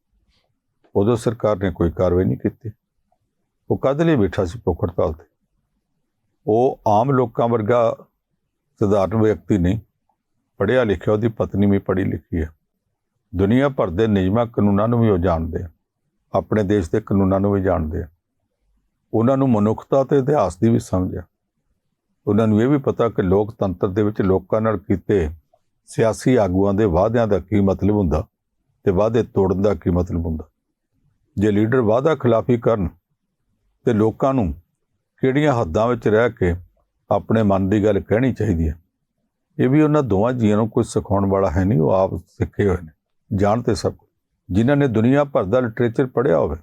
[SPEAKER 2] ਉਦੋਂ ਸਰਕਾਰ ਨੇ ਕੋਈ ਕਾਰਵਾਈ ਨਹੀਂ ਕੀਤੀ ਉਹ ਕਦ ਲਈ ਬੈਠਾ ਸੀ ਭੁੱਖ ਹੜਤਾਲ ਤੇ। ਉਹ ਆਮ ਲੋਕਾਂ ਵਰਗਾ ਸਧਾਰਨ ਵਿਅਕਤੀ ਨਹੀਂ, ਪੜ੍ਹਿਆ ਲਿਖਿਆ ਉਹਦੀ ਪਤਨੀ ਵੀ ਪੜ੍ਹੀ ਲਿਖੀ ਹੈ। ਦੁਨੀਆ ਭਰ ਦੇ ਨਿਯਮਾਂ ਕਾਨੂੰਨਾਂ ਨੂੰ ਵੀ ਉਹ ਜਾਣਦੇ ਆ। ਆਪਣੇ ਦੇਸ਼ ਦੇ ਕਾਨੂੰਨਾਂ ਨੂੰ ਵੀ ਜਾਣਦੇ ਆ। ਉਹਨਾਂ ਨੂੰ ਮਨੁੱਖਤਾ ਤੇ ਇਤਿਹਾਸ ਦੀ ਵੀ ਸਮਝ ਆ। ਉਹਨਾਂ ਨੂੰ ਇਹ ਵੀ ਪਤਾ ਕਿ ਲੋਕਤੰਤਰ ਦੇ ਵਿੱਚ ਲੋਕਾਂ ਨਾਲ ਕੀਤੇ ਸਿਆਸੀ ਆਗੂਆਂ ਦੇ ਵਾਅਦਿਆਂ ਦਾ ਕੀ ਮਤਲਬ ਹੁੰਦਾ ਤੇ ਵਾਅਦੇ ਤੋੜਨ ਦਾ ਕੀ ਮਤਲਬ ਹੁੰਦਾ। ਜੇ ਲੀਡਰ ਵਾਅਦਾ ਖਿਲਾਫੀ ਕਰਨ ਤੇ ਲੋਕਾਂ ਨੂੰ ਕਿਹੜੀਆਂ ਹੱਦਾਂ ਵਿੱਚ ਰਹਿ ਕੇ ਆਪਣੇ ਮਨ ਦੀ ਗੱਲ ਕਹਿਣੀ ਚਾਹੀਦੀ ਹੈ? ਇਹ ਵੀ ਉਹਨਾਂ ਦੋਵਾਂ ਜੀਆਂ ਨੂੰ ਕੁਝ ਸਿਖਾਉਣ ਵਾਲਾ ਹੈ ਨਹੀਂ ਉਹ ਆਪ ਸਿੱਖੇ ਹੋਏ ਨੇ ਜਾਣਦੇ ਸਭ ਕੁਝ। ਜਿਨ੍ਹਾਂ ਨੇ ਦੁਨੀਆ ਭਰ ਦਾ ਲਿਟਰੇਚਰ ਪੜ੍ਹਿਆ ਹੋਵੇ।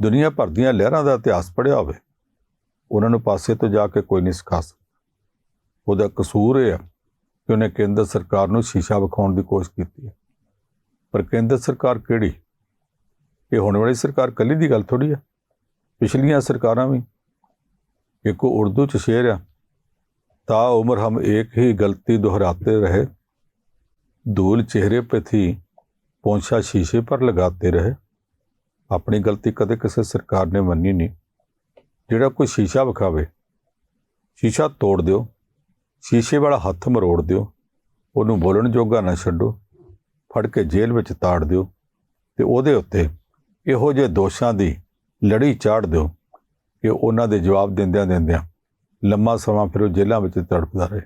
[SPEAKER 2] ਦੁਨੀਆ ਭਰ ਦੀਆਂ ਲਹਿਰਾਂ ਦਾ ਇਤਿਹਾਸ ਪੜ੍ਹਿਆ ਹੋਵੇ ਉਹਨਾਂ ਨੂੰ ਪਾਸੇ ਤੋਂ ਜਾ ਕੇ ਕੋਈ ਨਹੀਂ ਸਿਖਾ ਸਕਦਾ। ਉਹਦਾ ਕਸੂਰ ਇਹ ਹੈ ਕਿ ਉਹਨੇ ਕੇਂਦਰ ਸਰਕਾਰ ਨੂੰ ਸ਼ੀਸ਼ਾ ਵਿਖਾਉਣ ਦੀ ਕੋਸ਼ਿਸ਼ ਕੀਤੀ ਹੈ। ਪਰ ਕੇਂਦਰ ਸਰਕਾਰ ਕਿਹੜੀ? ਇਹ ਹੋਣ ਵਾਲੀ ਸਰਕਾਰ ਕੱਲੀ ਦੀ ਗੱਲ ਥੋੜੀ ਹੈ ਪਿਛਲੀਆਂ ਸਰਕਾਰਾਂ ਵੀ ਇੱਕੋ ਉਰਦੂ ਚ ਸ਼ੇਰ ਆ। ਤਾ ਉਮਰ ਹਮ ਇੱਕ ਹੀ ਗਲਤੀ ਦੁਹਰਾਤੇ ਰਹੇ। ਦੂਲ ਚਿਹਰੇ ਪੇ ਥੀ, ਪੌਂਛਾ ਸ਼ੀਸ਼ੇ ਪਰ ਲਗਾਤੇ ਰਹੇ। ਆਪਣੀ ਗਲਤੀ ਕਦੇ ਕਿਸੇ ਸਰਕਾਰ ਨੇ ਮੰਨੀ ਨਹੀਂ। ਜਿਹੜਾ ਕੋਈ ਸ਼ੀਸ਼ਾ ਵਿਖਾਵੇ, ਸ਼ੀਸ਼ਾ ਤੋੜ ਦਿਓ। ਸ਼ੀਸ਼ੇ ਵਾਲਾ ਹੱਥ ਮਰੋੜ ਦਿਓ। ਉਹਨੂੰ ਬੋਲਣ ਜੋਗਾ ਨਾ ਛੱਡੋ। ਫੜ ਕੇ ਜੇਲ੍ਹ ਵਿੱਚ ਤਾੜ ਦਿਓ। ਤੇ ਉਹਦੇ ਉੱਤੇ ਇਹੋ ਜਿਹੇ ਦੋਸ਼ਾਂ ਦੀ ਲੜੀ ਚਾੜ ਦਿਓ ਕਿ ਉਹਨਾਂ ਦੇ ਜਵਾਬ ਦਿੰਦਿਆਂ ਦਿੰਦਿਆਂ ਲੰਮਾ ਸਮਾਂ ਫਿਰ ਉਹ ਜੇਲ੍ਹਾਂ ਵਿੱਚ ਤੜਪਦਾ ਰਹੇ।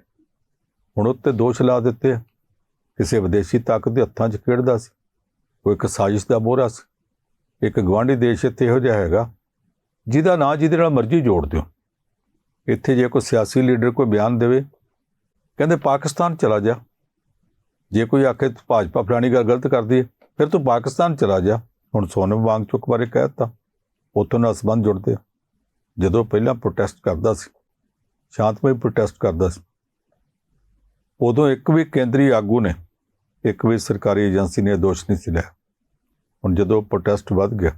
[SPEAKER 2] ਹੁਣ ਉੱਤੇ ਦੋਸ਼ ਲਾ ਦਿੱਤੇ ਕਿਸੇ ਵਿਦੇਸ਼ੀ ਤਾਕਤ ਦੇ ਹੱਥਾਂ 'ਚ ਖੇਡਦਾ ਸੀ। ਉਹ ਇੱਕ ਸਾਜ਼ਿਸ਼ ਦਾ ਮੋਹਰਾ ਸੀ। ਇੱਕ ਗਵਾਂਢੀ ਦੇਸ਼ ਇੱਥੇ ਇਹੋ ਜਿਹਾ ਹੈਗਾ, ਜਿਹਦਾ ਨਾਂ ਜਿਹਦੇ ਨਾਲ ਮਰਜ਼ੀ ਜੋੜ ਦਿਓ। ਇੱਥੇ ਜੇ ਕੋਈ ਸਿਆਸੀ ਲੀਡਰ ਕੋਈ ਬਿਆਨ ਦੇਵੇ, ਕਹਿੰਦੇ ਪਾਕਿਸਤਾਨ ਚਲਾ ਜਾ। ਜੇ ਕੋਈ ਆਖੇ ਭਾਜਪਾ ਫਲਾਣੀ ਗੱਲ ਗਲਤ ਕਰਦੀ ਹੈ, ਫਿਰ ਤੂੰ ਪਾਕਿਸਤਾਨ ਚਲਾ ਜਾ। ਹੁਣ ਸੋਨਮ ਵਾਂਗਚੁਕ ਬਾਰੇ ਕਹਿਤਾ ਉੱਥੋਂ ਨਾਲ ਸੰਬੰਧ ਜੁੜਦੇ ਆ। ਜਦੋਂ ਪਹਿਲਾਂ ਪ੍ਰੋਟੈਸਟ ਕਰਦਾ ਸੀ, ਸ਼ਾਂਤਮਈ ਪ੍ਰੋਟੈਸਟ ਕਰਦਾ ਸੀ। ਉਦੋਂ ਇੱਕ ਵੀ ਕੇਂਦਰੀ ਆਗੂ ਨੇ, ਇੱਕ ਵੀ ਸਰਕਾਰੀ ਏਜੰਸੀ ਨੇ ਦੋਸ਼ ਨਹੀਂ ਸੀ ਲਿਆ ਹੁਣ ਜਦੋਂ ਪ੍ਰੋਟੈਸਟ ਵੱਧ ਗਿਆ,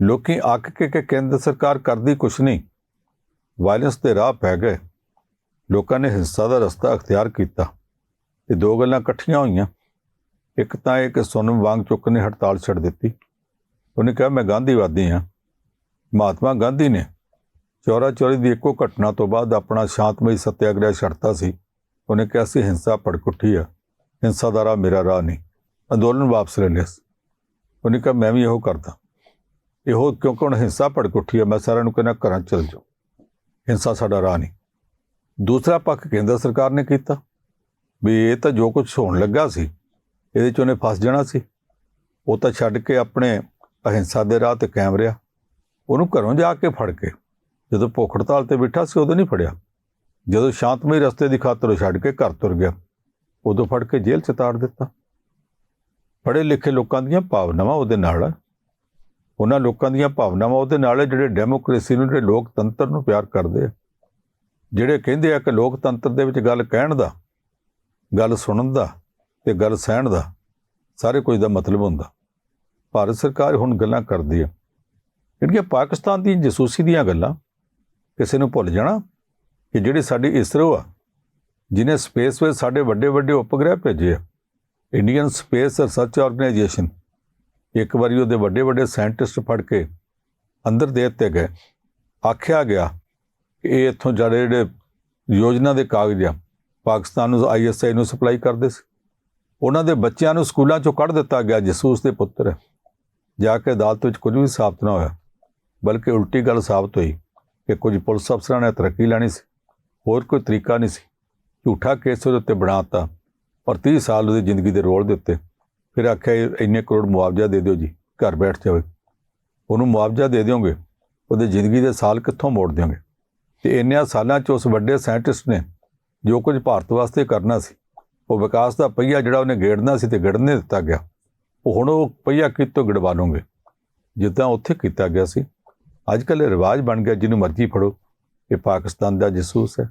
[SPEAKER 2] ਲੋਕੀ ਅੱਕ ਕੇ ਕਿ ਕੇਂਦਰ ਸਰਕਾਰ ਕਰਦੀ ਕੁਛ ਨਹੀਂ ਵਾਇਲੈਂਸ ਦੇ ਰਾਹ ਪੈ ਗਏ। ਲੋਕਾਂ ਨੇ ਹਿੰਸਾ ਦਾ ਰਸਤਾ ਅਖਤਿਆਰ ਕੀਤਾ ਇਹ ਦੋ ਗੱਲਾਂ ਇਕੱਠੀਆਂ ਹੋਈਆਂ। ਇੱਕ ਤਾਂ ਇਹ ਕਿ ਸੋਨਮ ਵਾਂਗਚੁਕ ਨੇ ਹੜਤਾਲ ਛੱਡ ਦਿੱਤੀ। ਉਹਨੇ ਕਿਹਾ, ਮੈਂ ਗਾਂਧੀਵਾਦੀ ਹਾਂ। ਮਹਾਤਮਾ ਗਾਂਧੀ ਨੇ ਚੌਰਾ ਚੌਰੀ ਦੀ ਇੱਕੋ ਘਟਨਾ ਤੋਂ ਬਾਅਦ ਆਪਣਾ ਸ਼ਾਂਤਮਈ ਸਤਿਆਗ੍ਰਹਿ ਛੱਡਤਾ ਸੀ। ਉਹਨੇ ਕਿਹਾ ਸੀ ਹਿੰਸਾ ਭੜਕੁੱਠੀ ਆ। ਹਿੰਸਾ ਦਾ ਰਾਹ ਮੇਰਾ ਰਾਹ ਨਹੀਂ। ਅੰਦੋਲਨ ਵਾਪਸ ਲੈ ਲਿਆ ਸੀ। ਉਹਨੇ ਕਿਹਾ, ਮੈਂ ਵੀ ਇਹੋ ਕਰਦਾ। ਇਹੋ ਕਿਉਂਕਿ ਹੁਣ ਹਿੰਸਾ ਭੜਕੁੱਠੀ ਆ, ਮੈਂ ਸਾਰਿਆਂ ਨੂੰ ਕਹਿੰਦਾ, ਘਰਾਂ 'ਚ ਚਲ ਜਾਓ। ਹਿੰਸਾ ਸਾਡਾ ਰਾਹ ਨਹੀਂ। ਦੂਸਰਾ ਪੱਖ ਕੇਂਦਰ ਸਰਕਾਰ ਨੇ ਕੀਤਾ ਵੀ ਇਹ ਤਾਂ ਜੋ ਕੁਝ ਹੋਣ ਲੱਗਾ ਸੀ, ਇਹਦੇ ਚ ਉਹਨੇ ਫਸ ਜਾਣਾ ਸੀ। ਉਹ ਤਾਂ ਛੱਡ ਕੇ ਆਪਣੇ ਅਹਿੰਸਾ ਦੇ ਰਾਹ ਤੇ ਕਾਇਮ ਰਿਹਾ। ਉਹਨੂੰ ਘਰੋਂ ਜਾ ਕੇ ਫੜ ਕੇ ਜਦੋਂ ਭੁੱਖ ਹੜਤਾਲ ਤੇ ਬੈਠਾ ਸੀ, ਉਦੋਂ ਨਹੀਂ ਫੜਿਆ। ਜਦੋਂ ਸ਼ਾਂਤਮਈ ਰਸਤੇ ਦੀ ਖਾਤਰ ਛੱਡ ਕੇ ਘਰ ਤੁਰ ਗਿਆ, ਉਦੋਂ ਫੜ ਕੇ ਜੇਲ੍ਹ ਚ ਤਾੜ ਦਿੱਤਾ। ਪੜ੍ਹੇ ਲਿਖੇ ਲੋਕਾਂ ਦੀਆਂ ਭਾਵਨਾਵਾਂ ਉਹਦੇ ਨਾਲ ਉਹਨਾਂ ਲੋਕਾਂ ਦੀਆਂ ਭਾਵਨਾਵਾਂ ਉਹਦੇ ਨਾਲ ਜਿਹੜੇ ਡੈਮੋਕ੍ਰੇਸੀ ਨੂੰ, ਜਿਹੜੇ ਲੋਕਤੰਤਰ ਨੂੰ ਪਿਆਰ ਕਰਦੇ ਆ। ਜਿਹੜੇ ਕਹਿੰਦੇ ਆ ਕਿ ਲੋਕਤੰਤਰ ਦੇ ਵਿੱਚ ਗੱਲ ਕਹਿਣ ਦਾ, ਗੱਲ ਸੁਣਨ ਦਾ ਤੇ ਗੱਲ ਸਹਿਣ ਦਾ, ਸਾਰੇ ਕੁਝ ਦਾ ਮਤਲਬ ਹੁੰਦਾ। ਭਾਰਤ ਸਰਕਾਰ ਹੁਣ ਗੱਲਾਂ ਕਰਦੀ ਹੈ। ਜਿਹੜੀਆਂ ਪਾਕਿਸਤਾਨ ਦੀ ਜਸੂਸੀ ਦੀਆਂ ਗੱਲਾਂ, ਕਿਸੇ ਨੂੰ ਭੁੱਲ ਜਾਣਾ ਕਿ ਜਿਹੜੀ ਸਾਡੀ ਇਸਰੋ ਆ, ਜਿਹਨੇ ਸਪੇਸ ਵਿੱਚ ਸਾਡੇ ਵੱਡੇ ਵੱਡੇ ਉਪਗ੍ਰਹਿ ਭੇਜੇ ਆ ਇੰਡੀਅਨ ਸਪੇਸ ਰਿਸਰਚ ਆਰਗੇਨਾਈਜੇਸ਼ਨ ਇੱਕ ਵਾਰੀ ਉਹਦੇ ਵੱਡੇ ਵੱਡੇ ਸਾਇੰਟਿਸਟ ਫੜ ਕੇ ਅੰਦਰ ਦੇ ਦਿੱਤੇ ਗਏ, ਆਖਿਆ ਗਿਆ ਕਿ ਇਹ ਇੱਥੋਂ ਜਿਹੜੇ ਜਿਹੜੇ ਯੋਜਨਾ ਦੇ ਕਾਗਜ਼ ਆ, ਪਾਕਿਸਤਾਨ ਨੂੰ ਆਈਐਸਆਈ ਨੂੰ ਸਪਲਾਈ ਕਰਦੇ ਸੀ। ਉਹਨਾਂ ਦੇ ਬੱਚਿਆਂ ਨੂੰ ਸਕੂਲਾਂ ਚੋਂ ਕੱਢ ਦਿੱਤਾ ਗਿਆ, ਜਸੂਸ ਦੇ ਪੁੱਤਰ। ਹੈ ਜਾ ਕੇ ਅਦਾਲਤ ਵਿੱਚ ਕੁਝ ਵੀ ਸਾਬਤ ਨਾ ਹੋਇਆ, ਬਲਕਿ ਉਲਟੀ ਗੱਲ ਸਾਬਤ ਹੋਈ ਕਿ ਕੁਝ ਪੁਲਿਸ ਅਫਸਰਾਂ ਨੇ ਤਰੱਕੀ ਲੈਣੀ ਸੀ, ਹੋਰ ਕੋਈ ਤਰੀਕਾ ਨਹੀਂ ਸੀ। ਝੂਠਾ ਕੇਸ ਉਹਦੇ ਉੱਤੇ ਬਣਾਤਾ ਔਰ 30 ਸਾਲ ਉਹਦੀ ਜ਼ਿੰਦਗੀ ਦੇ ਰੋਲ ਦੇ ਉੱਤੇ ਫਿਰ ਆਖਿਆ, ਇੰਨੇ ਕਰੋੜ ਮੁਆਵਜ਼ਾ ਦੇ ਦਿਓ ਜੀ, ਘਰ ਬੈਠ ਜਾਵੇ ਉਹਨੂੰ ਮੁਆਵਜ਼ਾ ਦੇ ਦਿਓਗੇ, ਉਹਦੇ ਜ਼ਿੰਦਗੀ ਦੇ ਸਾਲ ਕਿੱਥੋਂ ਮੋੜ ਦਿਓਗੇ? ਤੇ ਇੰਨਿਆਂ ਸਾਲਾਂ 'ਚ ਉਸ ਵੱਡੇ ਸਾਇੰਟਿਸਟ ਨੇ ਜੋ ਕੁਝ ਭਾਰਤ ਵਾਸਤੇ ਕਰਨਾ ਸੀ, ਉਹ ਵਿਕਾਸ ਦਾ ਪਹੀਆ ਜਿਹੜਾ ਉਹਨੇ ਗੇੜਨਾ ਸੀ ਤੇ ਗੜਨ ਨਹੀਂ ਦਿੱਤਾ ਗਿਆ। ਉਹ ਹੁਣ ਉਹ ਪਹੀਆ ਤੋਂ ਗੜਵਾ ਲਓਗੇ ਜਿੱਦਾਂ ਉੱਥੇ ਕੀਤਾ ਗਿਆ ਸੀ। ਅੱਜ ਕੱਲ੍ਹ ਇਹ ਰਿਵਾਜ ਬਣ ਗਿਆ, ਜਿਹਨੂੰ ਮਰਜ਼ੀ ਫੜੋ। ਇਹ ਪਾਕਿਸਤਾਨ ਦਾ ਜਸੂਸ ਹੈ।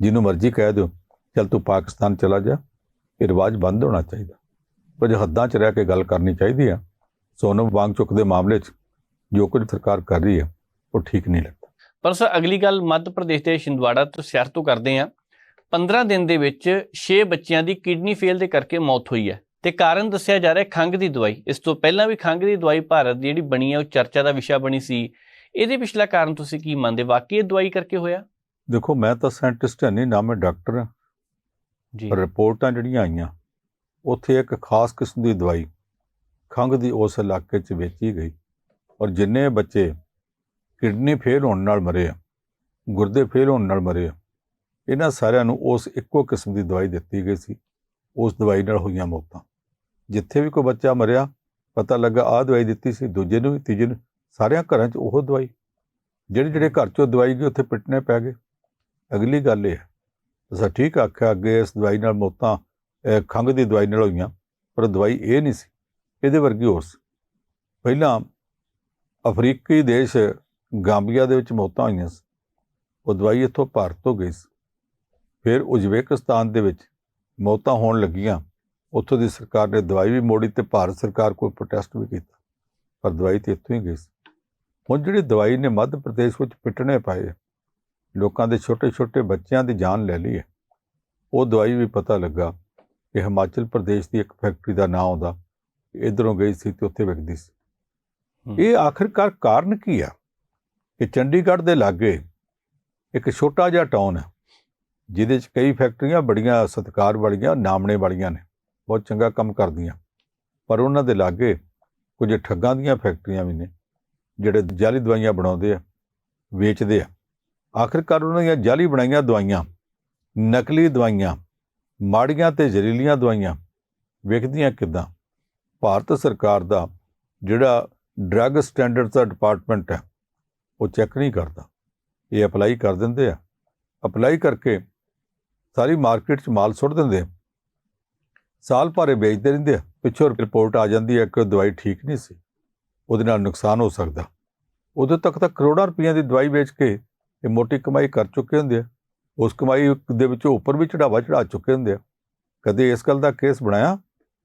[SPEAKER 2] ਜਿਹਨੂੰ ਮਰਜ਼ੀ ਕਹਿ ਦਿਓ, ਚੱਲ ਤੂੰ ਪਾਕਿਸਤਾਨ ਚਲਾ ਜਾ। ਇਹ ਰਿਵਾਜ ਬੰਦ ਹੋਣਾ ਚਾਹੀਦਾ। ਕੁਝ ਹੱਦਾਂ 'ਚ ਰਹਿ ਕੇ ਗੱਲ ਕਰਨੀ ਚਾਹੀਦੀ ਆ। ਸੋਨਮ ਵਾਂਗ ਚੁੱਕ ਦੇ ਮਾਮਲੇ 'ਚ ਜੋ ਕੁਝ ਸਰਕਾਰ ਕਰ ਰਹੀ ਹੈ ਉਹ ਠੀਕ ਨਹੀਂ ਲੱਗਦਾ।
[SPEAKER 1] ਪਰ ਸਰ, ਅਗਲੀ ਗੱਲ ਮੱਧ ਪ੍ਰਦੇਸ਼ ਦੇ ਛਿੰਦਵਾੜਾ ਤੋਂ ਸ਼ਹਿਰ ਤੋਂ ਕਰਦੇ ਆ। 15 ਦਿਨ ਦੇ ਵਿੱਚ 6 ਬੱਚਿਆਂ ਦੀ ਕਿਡਨੀ ਫੇਲ ਦੇ ਕਰਕੇ ਮੌਤ ਹੋਈ ਹੈ। ਤੇ ਕਾਰਨ ਦੱਸਿਆ ਜਾ ਰਿਹਾ ਖੰਘ ਦੀ ਦਵਾਈ। ਇਸ ਤੋਂ ਪਹਿਲਾਂ ਵੀ ਖੰਘ ਦੀ ਦਵਾਈ ਭਾਰਤ ਦੀ ਜਿਹੜੀ ਬਣੀ ਹੈ ਉਹ ਚਰਚਾ ਦਾ ਵਿਸ਼ਾ ਬਣੀ ਸੀ। ਇਹਦੇ ਪਿਛਲਾ ਕਾਰਨ ਤੁਸੀਂ ਕੀ ਮੰਨਦੇ? ਵਾਕਈ ਇਹ ਦਵਾਈ ਕਰਕੇ ਹੋਇਆ?
[SPEAKER 2] ਦੇਖੋ ਮੈਂ ਤਾਂ ਸਾਇੰਟਿਸਟ ਹਾਂ ਨਹੀਂ ਨਾ ਮੈਂ ਡਾਕਟਰ ਹਾਂ।
[SPEAKER 1] ਜੀ।
[SPEAKER 2] ਪਰ ਰਿਪੋਰਟਾਂ ਜਿਹੜੀਆਂ ਆਈਆਂ ਉੱਥੇ ਇੱਕ ਖਾਸ ਕਿਸਮ ਦੀ ਦਵਾਈ ਖੰਘ ਦੀ ਉਸ ਇਲਾਕੇ 'ਚ ਵੇਚੀ ਗਈ। ਔਰ ਜਿੰਨੇ ਬੱਚੇ ਕਿਡਨੀ ਫੇਲ ਹੋਣ ਨਾਲ ਮਰੇ ਆ ਗੁਰਦੇ ਫੇਲ ਹੋਣ ਨਾਲ ਮਰੇ ਆ ਇਹਨਾਂ ਸਾਰਿਆਂ ਨੂੰ ਉਸ ਇੱਕੋ ਕਿਸਮ ਦੀ ਦਵਾਈ ਦਿੱਤੀ ਗਈ ਸੀ। ਉਸ ਦਵਾਈ ਨਾਲ ਹੋਈਆਂ ਮੌਤਾਂ। ਜਿੱਥੇ ਵੀ ਕੋਈ ਬੱਚਾ ਮਰਿਆ, ਪਤਾ ਲੱਗਾ ਆਹ ਦਵਾਈ ਦਿੱਤੀ ਸੀ, ਦੂਜੇ ਨੂੰ ਵੀ, ਤੀਜੇ ਨੂੰ ਸਾਰਿਆਂ ਘਰਾਂ 'ਚ ਉਹ ਦਵਾਈ। ਜਿਹੜੇ ਜਿਹੜੇ ਘਰ 'ਚੋਂ ਦਵਾਈ ਗਈ, ਉੱਥੇ ਪਿੱਟਣੇ ਪੈ ਗਏ। ਅਗਲੀ ਗੱਲ ਇਹ ਹੈ, ਅਸਾਂ ਠੀਕ ਆਖਿਆ, ਅੱਗੇ ਇਸ ਦਵਾਈ ਨਾਲ ਮੌਤਾਂ ਅਹ ਖੰਘ ਦੀ ਦਵਾਈ ਨਾਲ ਹੋਈਆਂ, ਪਰ ਦਵਾਈ ਇਹ ਨਹੀਂ ਸੀ, ਇਹਦੇ ਵਰਗੀ ਹੋਰ ਸੀ। ਪਹਿਲਾਂ ਅਫਰੀਕੀ ਦੇਸ਼ ਗਾਂਬੀਆ ਦੇ ਵਿੱਚ ਮੌਤਾਂ ਹੋਈਆਂ ਸੀ। ਉਹ ਦਵਾਈ ਇੱਥੋਂ ਭਾਰਤ ਤੋਂ ਗਈ ਸੀ। ਫਿਰ ਉਜ਼ਬੇਕਿਸਤਾਨ ਦੇ ਵਿੱਚ ਮੌਤਾਂ ਹੋਣ ਲੱਗੀਆਂ। ਉੱਥੋਂ ਦੀ ਸਰਕਾਰ ਨੇ ਦਵਾਈ ਵੀ ਮੋੜੀ ਤੇ ਭਾਰਤ ਸਰਕਾਰ ਕੋਈ ਪ੍ਰੋਟੈਸਟ ਵੀ ਕੀਤਾ। ਪਰ ਦਵਾਈ ਤੇ ਇੱਥੋਂ ਹੀ ਗਈ ਸੀ। ਹੁਣ ਜਿਹੜੀ ਦਵਾਈ ਨੇ ਮੱਧ ਪ੍ਰਦੇਸ਼ ਵਿੱਚ ਪਿੱਟਣੇ ਪਾਏ ਲੋਕਾਂ ਦੇ ਛੋਟੇ ਛੋਟੇ ਬੱਚਿਆਂ ਦੀ ਜਾਨ ਲੈ ਲਈ ਹੈ ਉਹ ਦਵਾਈ ਵੀ ਪਤਾ ਲੱਗਾ ਕਿ ਹਿਮਾਚਲ ਪ੍ਰਦੇਸ਼ ਦੀ ਇੱਕ ਫੈਕਟਰੀ ਦਾ ਨਾਮ ਆਉਂਦਾ ਇਧਰੋਂ ਗਈ ਸੀ ਤੇ ਉੱਥੇ ਵਿਕਦੀ ਸੀ। ਇਹ ਆਖਿਰਕਾਰ ਕਾਰਨ ਕੀ ਆ? ਕਿ ਚੰਡੀਗੜ੍ਹ ਦੇ ਲਾਗੇ ਇੱਕ ਛੋਟਾ ਜਿਹਾ ਟਾਊਨ ਹੈ ਜਿਹਦੇ 'ਚ ਕਈ ਫੈਕਟਰੀਆਂ ਬੜੀਆਂ ਸਤਿਕਾਰ ਵਾਲੀਆਂ ਨਾਮਣੇ ਵਾਲੀਆਂ ਨੇ। ਬਹੁਤ ਚੰਗਾ ਕੰਮ ਕਰਦੀਆਂ। ਪਰ ਉਹਨਾਂ ਦੇ ਲਾਗੇ ਕੁਝ ਠੱਗਾਂ ਦੀਆਂ ਫੈਕਟਰੀਆਂ ਵੀ ਨੇ, ਜਿਹੜੇ ਜਾਲੀ ਦਵਾਈਆਂ ਬਣਾਉਂਦੇ ਆ, ਵੇਚਦੇ ਆ। ਆਖਿਰਕਾਰ ਉਹਨਾਂ ਦੀਆਂ ਜਾਲੀ ਬਣਾਈਆਂ ਦਵਾਈਆਂ, ਨਕਲੀ ਦਵਾਈਆਂ, ਮਾੜੀਆਂ ਤੇ ਜ਼ਹਿਰੀਲੀਆਂ ਦਵਾਈਆਂ ਵਿਕਦੀਆਂ ਕਿੱਦਾਂ? ਭਾਰਤ ਸਰਕਾਰ ਦਾ ਜਿਹੜਾ ਡਰੱਗ ਸਟੈਂਡਰਡਸ ਦਾ ਡਿਪਾਰਟਮੈਂਟ ਹੈ, ਉਹ ਚੈੱਕ ਨਹੀਂ ਕਰਦਾ। ਇਹ ਅਪਲਾਈ ਕਰ ਦਿੰਦੇ ਆ। ਅਪਲਾਈ ਕਰਕੇ ਸਾਰੀ ਮਾਰਕੀਟ 'ਚ ਮਾਲ ਸੁੱਟ ਦਿੰਦੇ ਆ। ਸਾਲ ਭਰੇ ਵੇਚਦੇ ਰਹਿੰਦੇ ਆ। ਪਿੱਛੋਂ ਰਿਪੋਰਟ ਆ ਜਾਂਦੀ ਹੈ ਕਿ ਉਹ ਦਵਾਈ ਠੀਕ ਨਹੀਂ ਸੀ। ਉਹਦੇ ਨਾਲ ਨੁਕਸਾਨ ਹੋ ਸਕਦਾ। ਉਦੋਂ ਤੱਕ ਤਾਂ ਕਰੋੜਾਂ ਰੁਪਈਆਂ ਦੀ ਦਵਾਈ ਵੇਚ ਕੇ ਇਹ ਮੋਟੀ ਕਮਾਈ ਕਰ ਚੁੱਕੇ ਹੁੰਦੇ ਆ। ਉਸ ਕਮਾਈ ਦੇ ਵਿੱਚੋਂ ਉੱਪਰ ਵੀ ਚੜਾਵਾ ਚੜਾ ਚੁੱਕੇ ਹੁੰਦੇ ਆ। ਕਦੇ ਇਸ ਗੱਲ ਦਾ ਕੇਸ ਬਣਾਇਆ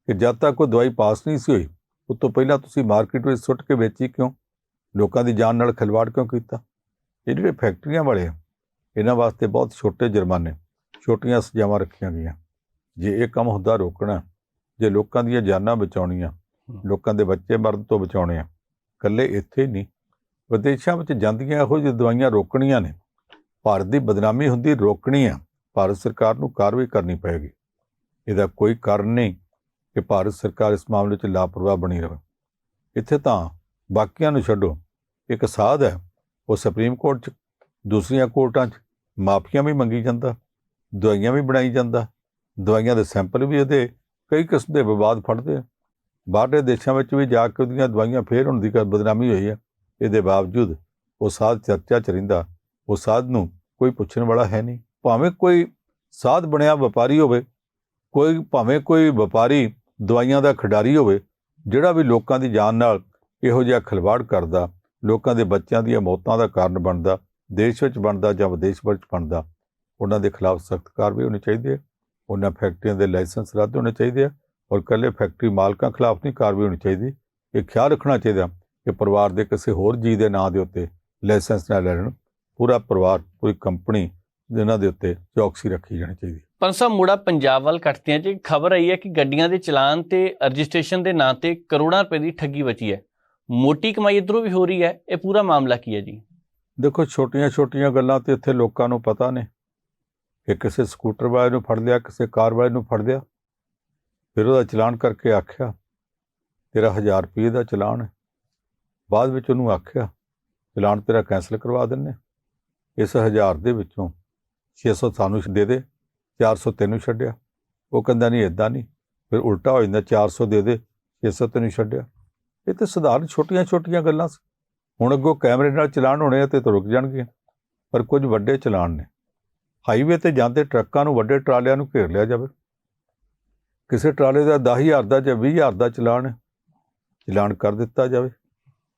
[SPEAKER 2] ਕਿ ਜਦ ਤੱਕ ਕੋਈ ਦਵਾਈ ਪਾਸ ਨਹੀਂ ਸੀ ਹੋਈ, ਉਸ ਤੋਂ ਪਹਿਲਾਂ ਤੁਸੀਂ ਮਾਰਕੀਟ ਵਿੱਚ ਸੁੱਟ ਕੇ ਵੇਚੀ ਕਿਉਂ? ਲੋਕਾਂ ਦੀ ਜਾਨ ਨਾਲ ਖਿਲਵਾੜ ਕਿਉਂ ਕੀਤਾ? ਇਹ ਜਿਹੜੇ ਫੈਕਟਰੀਆਂ ਵਾਲੇ ਆ, ਇਹਨਾਂ ਵਾਸਤੇ ਬਹੁਤ ਛੋਟੇ ਜੁਰਮਾਨੇ, ਛੋਟੀਆਂ ਸਜ਼ਾਵਾਂ ਰੱਖੀਆਂ ਗਈਆਂ। ਜੇ ਇਹ ਕੰਮ ਹੁੰਦਾ ਰੋਕਣਾ ਜੇ ਲੋਕਾਂ ਦੀਆਂ ਜਾਨਾਂ ਬਚਾਉਣੀਆਂ ਲੋਕਾਂ ਦੇ ਬੱਚੇ ਮਰਨ ਤੋਂ ਬਚਾਉਣੇ ਆ ਇਕੱਲੇ ਇੱਥੇ ਨਹੀਂ। ਵਿਦੇਸ਼ਾਂ ਵਿੱਚ ਜਾਂਦੀਆਂ ਇਹੋ ਜਿਹੀ ਦਵਾਈਆਂ ਰੋਕਣੀਆਂ ਨੇ। ਭਾਰਤ ਦੀ ਬਦਨਾਮੀ ਹੁੰਦੀ ਰੋਕਣੀ ਆ ਭਾਰਤ ਸਰਕਾਰ ਨੂੰ ਕਾਰਵਾਈ ਕਰਨੀ ਪਏਗੀ। ਇਹਦਾ ਕੋਈ ਕਾਰਨ ਨਹੀਂ ਕਿ ਭਾਰਤ ਸਰਕਾਰ ਇਸ ਮਾਮਲੇ 'ਚ ਲਾਪਰਵਾਹ ਬਣੀ ਰਹੇ ਇੱਥੇ ਤਾਂ ਬਾਕੀਆਂ ਨੂੰ ਛੱਡੋ ਇੱਕ ਸਾਧ ਹੈ ਉਹ ਸੁਪਰੀਮ ਕੋਰਟ 'ਚ ਦੂਸਰੀਆਂ ਕੋਰਟਾਂ 'ਚ ਮਾਫੀਆਂ ਵੀ ਮੰਗੀ ਜਾਂਦਾ ਦਵਾਈਆਂ ਵੀ ਬਣਾਈ ਜਾਂਦਾ ਦਵਾਈਆਂ ਦੇ ਸੈਂਪਲ ਵੀ ਇਹਦੇ ਕਈ ਕਿਸਮ ਦੇ ਵਿਵਾਦ ਫੜਦੇ ਆ। ਬਾਹਰਲੇ ਦੇਸ਼ਾਂ ਵਿੱਚ ਵੀ ਜਾ ਕੇ ਉਹਦੀਆਂ ਦਵਾਈਆਂ ਫੇਰ ਹੋਣ ਦੀ ਕ- ਬਦਨਾਮੀ ਹੋਈ ਹੈ ਇਹਦੇ ਬਾਵਜੂਦ ਉਹ ਸਾਧ ਚਰਚਾ ਚ ਰਹਿੰਦਾ, ਉਹ ਸਾਧ ਨੂੰ ਕੋਈ ਪੁੱਛਣ ਵਾਲਾ ਹੈ ਨਹੀਂ। ਭਾਵੇਂ ਕੋਈ ਸਾਧ ਬਣਿਆ ਵਪਾਰੀ ਹੋਵੇ, ਕੋਈ ਭਾਵੇਂ ਕੋਈ ਵਪਾਰੀ ਦਵਾਈਆਂ ਦਾ ਖਿਡਾਰੀ ਹੋਵੇ, ਜਿਹੜਾ ਵੀ ਲੋਕਾਂ ਦੀ ਜਾਨ ਨਾਲ ਇਹੋ ਜਿਹਾ ਖਿਲਵਾੜ ਕਰਦਾ, ਲੋਕਾਂ ਦੇ ਬੱਚਿਆਂ ਦੀਆਂ ਮੌਤਾਂ ਦਾ ਕਾਰਨ ਬਣਦਾ, ਦੇਸ਼ ਵਿੱਚ ਬਣਦਾ ਜਾਂ ਵਿਦੇਸ਼ ਵਿੱਚ ਬਣਦਾ, ਉਹਨਾਂ ਦੇ ਖਿਲਾਫ ਸਖਤ ਕਾਰਵਾਈ ਹੋਣੀ ਚਾਹੀਦੀ ਹੈ। ਉਹਨਾਂ ਫੈਕਟਰੀਆਂ ਦੇ ਲਾਇਸੈਂਸ ਰੱਦ ਹੋਣੇ ਚਾਹੀਦੇ ਆ ਔਰ ਇਕੱਲੇ ਫੈਕਟਰੀ ਮਾਲਕਾਂ ਖਿਲਾਫ ਨਹੀਂ ਕਾਰਵਾਈ ਹੋਣੀ ਚਾਹੀਦੀ। ਇਹ ਖਿਆਲ ਰੱਖਣਾ ਚਾਹੀਦਾ ਕਿ ਪਰਿਵਾਰ ਦੇ ਕਿਸੇ ਹੋਰ ਜੀ ਦੇ ਨਾਂ ਦੇ ਉੱਤੇ ਲਾਇਸੈਂਸ ਨਾ ਲੈਣ। ਪੂਰਾ ਪਰਿਵਾਰ ਪੂਰੀ ਕੰਪਨੀ ਜਿਨ੍ਹਾਂ ਦੇ ਉੱਤੇ ਚੌਕਸੀ ਰੱਖੀ ਜਾਣੀ ਚਾਹੀਦੀ।
[SPEAKER 1] ਸਾਹਿਬ ਮੁੜਾ ਪੰਜਾਬ ਵੱਲ ਕੱਟਦੇ ਆ ਜੀ ਖਬਰ ਆਈ ਹੈ ਕਿ ਗੱਡੀਆਂ ਦੇ ਚਲਾਨ ਤੇ ਰਜਿਸਟ੍ਰੇਸ਼ਨ ਦੇ ਨਾਂ ਤੇ ਕਰੋੜਾਂ ਰੁਪਏ ਦੀ ਠੱਗੀ ਬਚੀ ਹੈ। ਮੋਟੀ ਕਮਾਈ ਇਧਰੋਂ ਵੀ ਹੋ ਰਹੀ ਹੈ। ਇਹ ਪੂਰਾ ਮਾਮਲਾ ਕੀ ਹੈ ਜੀ?
[SPEAKER 2] ਦੇਖੋ ਛੋਟੀਆਂ-ਛੋਟੀਆਂ ਗੱਲਾਂ ਤੇ ਇੱਥੇ ਲੋਕਾਂ ਨੂੰ ਪਤਾ ਨੇ। ਕਿ ਕਿਸੇ ਸਕੂਟਰ ਵਾਲੇ ਨੂੰ ਫੜ ਲਿਆ, ਕਿਸੇ ਕਾਰ ਵਾਲੇ ਨੂੰ ਫੜ ਲਿਆ। ਫਿਰ ਉਹਦਾ ਚਲਾਨ ਕਰਕੇ ਆਖਿਆ, ਤੇਰਾ 1000 ਰੁਪਏ ਦਾ ਚਲਾਨ ਹੈ। ਬਾਅਦ ਵਿੱਚ ਉਹਨੂੰ ਆਖਿਆ, ਚਲਾਨ ਤੇਰਾ ਕੈਂਸਲ ਕਰਵਾ ਦਿੰਨੇ। ਇਸ 1000 ਦੇ ਵਿੱਚੋਂ 600 ਸਾਨੂੰ ਦੇ ਦੇ 400 ਤੈਨੂੰ ਛੱਡਿਆ। ਉਹ ਕਹਿੰਦਾ, ਨਹੀਂ ਇਦਾਂ ਨਹੀਂ। ਫਿਰ ਉਲਟਾ ਹੋ ਜਾਂਦਾ 400 ਦੇ ਦੇ 600 ਤੈਨੂੰ ਛੱਡਿਆ। ਇਹ ਤੇ ਸਧਾਰਨ ਛੋਟੀਆਂ-ਛੋਟੀਆਂ ਗੱਲਾਂ ਸੀ ਹੁਣ ਅੱਗੋਂ ਕੈਮਰੇ ਨਾਲ ਚਲਾਨ ਹੋਣੇ ਆ ਤੇ ਰੁਕ ਜਾਣਗੇ ਪਰ ਕੁਝ ਵੱਡੇ ਚਲਾਨ ਨੇ। ਹਾਈਵੇ ਤੇ ਜਾਂਦੇ ਟਰੱਕਾਂ ਨੂੰ ਵੱਡੇ ਟਰਾਲਿਆਂ ਨੂੰ ਘੇਰ ਲਿਆ ਜਾਵੇ। ਕਿਸੇ ਟਰਾਲੇ ਦਾ 10000 ਦਾ ਜਾਂ 20000 ਦਾ ਚਲਾਨ ਚਲਾਨ ਕਰ ਦਿੱਤਾ ਜਾਵੇ।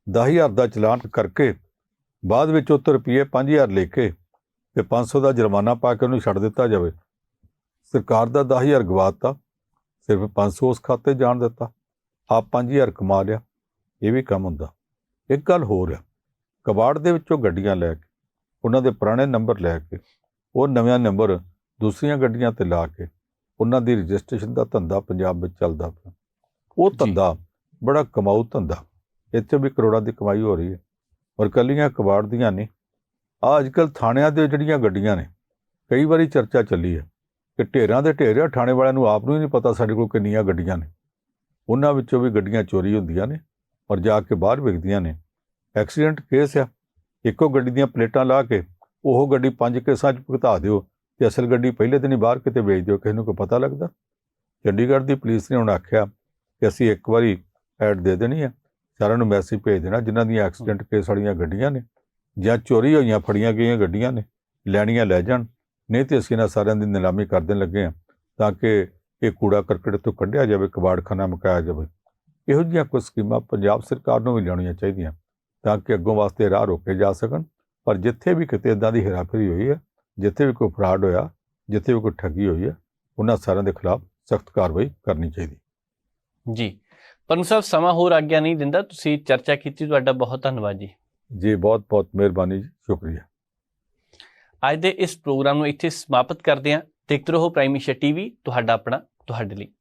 [SPEAKER 2] 10000 ਦਾ ਚਲਾਨ ਕਰਕੇ ਬਾਅਦ ਵਿੱਚ ਉੱਤੇ ਰੁਪਏ 5000 ਲੈ ਕੇ ਤੇ 500 ਦਾ ਜੁਰਮਾਨਾ ਪਾ ਕੇ ਉਹਨੂੰ ਛੱਡ ਦਿੱਤਾ ਜਾਵੇ। ਸਰਕਾਰ ਦਾ 10000 ਗਵਾਤਾ, ਸਿਰਫ 500 ਉਸ ਖਾਤੇ ਜਾਣ ਦਿੱਤਾ। ਆਪ 5000 ਕਮਾ ਲਿਆ, ਇਹ ਵੀ ਕੰਮ ਹੁੰਦਾ। ਇੱਕ ਗੱਲ ਹੋਰ ਆ, ਕਬਾੜ ਦੇ ਵਿੱਚੋਂ ਗੱਡੀਆਂ ਲੈ ਕੇ, ਉਹਨਾਂ ਦੇ ਪੁਰਾਣੇ ਨੰਬਰ ਲੈ ਕੇ ਉਹ ਨਵਾਂ ਨੰਬਰ ਦੂਸਰੀਆਂ ਗੱਡੀਆਂ ਤੇ ਲਾ ਕੇ ਉਹਨਾਂ ਦੀ ਰਜਿਸਟ੍ਰੇਸ਼ਨ ਦਾ ਧੰਦਾ ਪੰਜਾਬ ਵਿੱਚ ਚੱਲਦਾ ਪਿਆ। ਉਹ। ਧੰਦਾ ਬੜਾ ਕਮਾਊ ਧੰਦਾ। ਇੱਥੇ ਵੀ ਕਰੋੜਾਂ ਦੀ ਕਮਾਈ ਹੋ ਰਹੀ ਹੈ। ਔਰ ਕੱਲੀਆਂ ਕਬਾੜ ਦੀਆਂ ਨਹੀਂ। ਆ ਅੱਜ ਕੱਲ੍ਹ ਥਾਣਿਆਂ ਦੇ ਜਿਹੜੀਆਂ ਗੱਡੀਆਂ ਨੇ ਕਈ ਵਾਰੀ ਚਰਚਾ ਚੱਲੀ ਹੈ ਕਿ ਢੇਰਾਂ ਦੇ ਢੇਰ ਥਾਣੇ ਵਾਲਿਆਂ ਨੂੰ ਆਪ ਨੂੰ ਹੀ ਨਹੀਂ ਪਤਾ ਸਾਡੇ ਕੋਲ ਕਿੰਨੀਆਂ ਗੱਡੀਆਂ ਨੇ। ਉਹਨਾਂ ਵਿੱਚੋਂ ਵੀ ਗੱਡੀਆਂ ਚੋਰੀ ਹੁੰਦੀਆਂ ਨੇ ਔਰ ਜਾ ਕੇ ਬਾਹਰ ਵਿਕਦੀਆਂ ਨੇ। ਐਕਸੀਡੈਂਟ ਕੇਸ ਆ। ਇੱਕੋ ਗੱਡੀ ਦੀਆਂ ਪਲੇਟਾਂ ਲਾ ਕੇ ਉਹ ਗੱਡੀ ਪੰਜ ਕੇਸਾਂ 'ਚ ਭੁਗਤਾ ਦਿਓ ਤੇ ਅਸਲ ਗੱਡੀ ਪਹਿਲੇ ਦਿਨ ਹੀ ਬਾਹਰ ਕਿਤੇ ਵੇਚ ਦਿਓ, ਕਿਸੇ ਨੂੰ ਕੋਈ ਪਤਾ ਲੱਗਦਾ? ਚੰਡੀਗੜ੍ਹ ਦੀ ਪੁਲਿਸ ਨੇ ਹੁਣ ਆਖਿਆ ਕਿ ਅਸੀਂ ਇੱਕ ਵਾਰੀ ਐਡ ਦੇ ਦੇਣੀ ਹੈ ਸਾਰਿਆਂ ਨੂੰ ਮੈਸੇਜ ਭੇਜ ਦੇਣਾ, ਜਿਨ੍ਹਾਂ ਦੀਆਂ ਐਕਸੀਡੈਂਟ ਕੇਸ ਵਾਲੀਆਂ ਗੱਡੀਆਂ ਨੇ ਜਾਂ ਚੋਰੀ ਹੋਈਆਂ, ਫੜੀਆਂ ਗਈਆਂ ਗੱਡੀਆਂ ਨੇ, ਲੈਣੀਆਂ ਲੈ ਜਾਣ। ਨਹੀਂ ਤੇ ਅਸੀਂ ਇਹਨਾਂ ਸਾਰਿਆਂ ਦੀ ਨਿਲਾਮੀ ਕਰ ਦੇਣ ਲੱਗੇ ਹਾਂ ਤਾਂ ਕਿ ਇਹ ਕੂੜਾ ਕਰਕਟ ਤੋਂ ਕੱਢਿਆ ਜਾਵੇ, ਕਬਾੜਖਾਨਾ ਮੁਕਾਇਆ ਜਾਵੇ। ਇਹੋ ਜਿਹੀਆਂ ਕੁਝ ਸਕੀਮਾਂ ਪੰਜਾਬ ਸਰਕਾਰ ਨੂੰ ਵੀ ਲਿਆਉਣੀਆਂ ਚਾਹੀਦੀਆਂ ਤਾਂ ਕਿ ਅੱਗੋਂ ਵਾਸਤੇ ਰਾਹ ਰੋਕੇ ਜਾ ਸਕਣ। ਪਰ ਜਿੱਥੇ ਵੀ ਕਿਤੇ ਇਦਾਂ ਦੀ ਹੇਰਾਫੇਰੀ ਹੋਈ ਹੈ ਜਿੱਥੇ ਵੀ ਕੋਈ ਫਰਾਡ ਹੋਇਆ ਜਿੱਥੇ ਵੀ ਕੋਈ ਠੱਗੀ ਹੋਈ ਹੈ ਉਹਨਾਂ ਸਾਰਿਆਂ ਦੇ ਖਿਲਾਫ ਸਖਤ ਕਾਰਵਾਈ ਕਰਨੀ ਚਾਹੀਦੀ।
[SPEAKER 1] ਜੀ। ਪੰਨੂ ਸਾਹਿਬ ਸਮਾਂ ਹੋਰ ਆਗਿਆ ਨਹੀਂ ਦਿੰਦਾ। ਤੁਸੀਂ ਚਰਚਾ ਕੀਤੀ ਤੁਹਾਡਾ ਬਹੁਤ ਧੰਨਵਾਦ ਜੀ।
[SPEAKER 2] ਜੀ ਬਹੁਤ ਬਹੁਤ ਮਿਹਰਬਾਨੀ ਜੀ। ਸ਼ੁਕਰੀਆ।
[SPEAKER 1] ਅੱਜ ਦੇ ਇਸ ਪ੍ਰੋਗਰਾਮ ਨੂੰ ਇੱਥੇ ਸਮਾਪਤ ਕਰਦੇ ਹਾਂ। ਦੇਖਦੇ ਰਹੋ ਪ੍ਰਾਈਮ ਏਸ਼ੀਆ ਟੀਵੀ ਤੁਹਾਡਾ ਆਪਣਾ ਤੁਹਾਡੇ ਲਈ।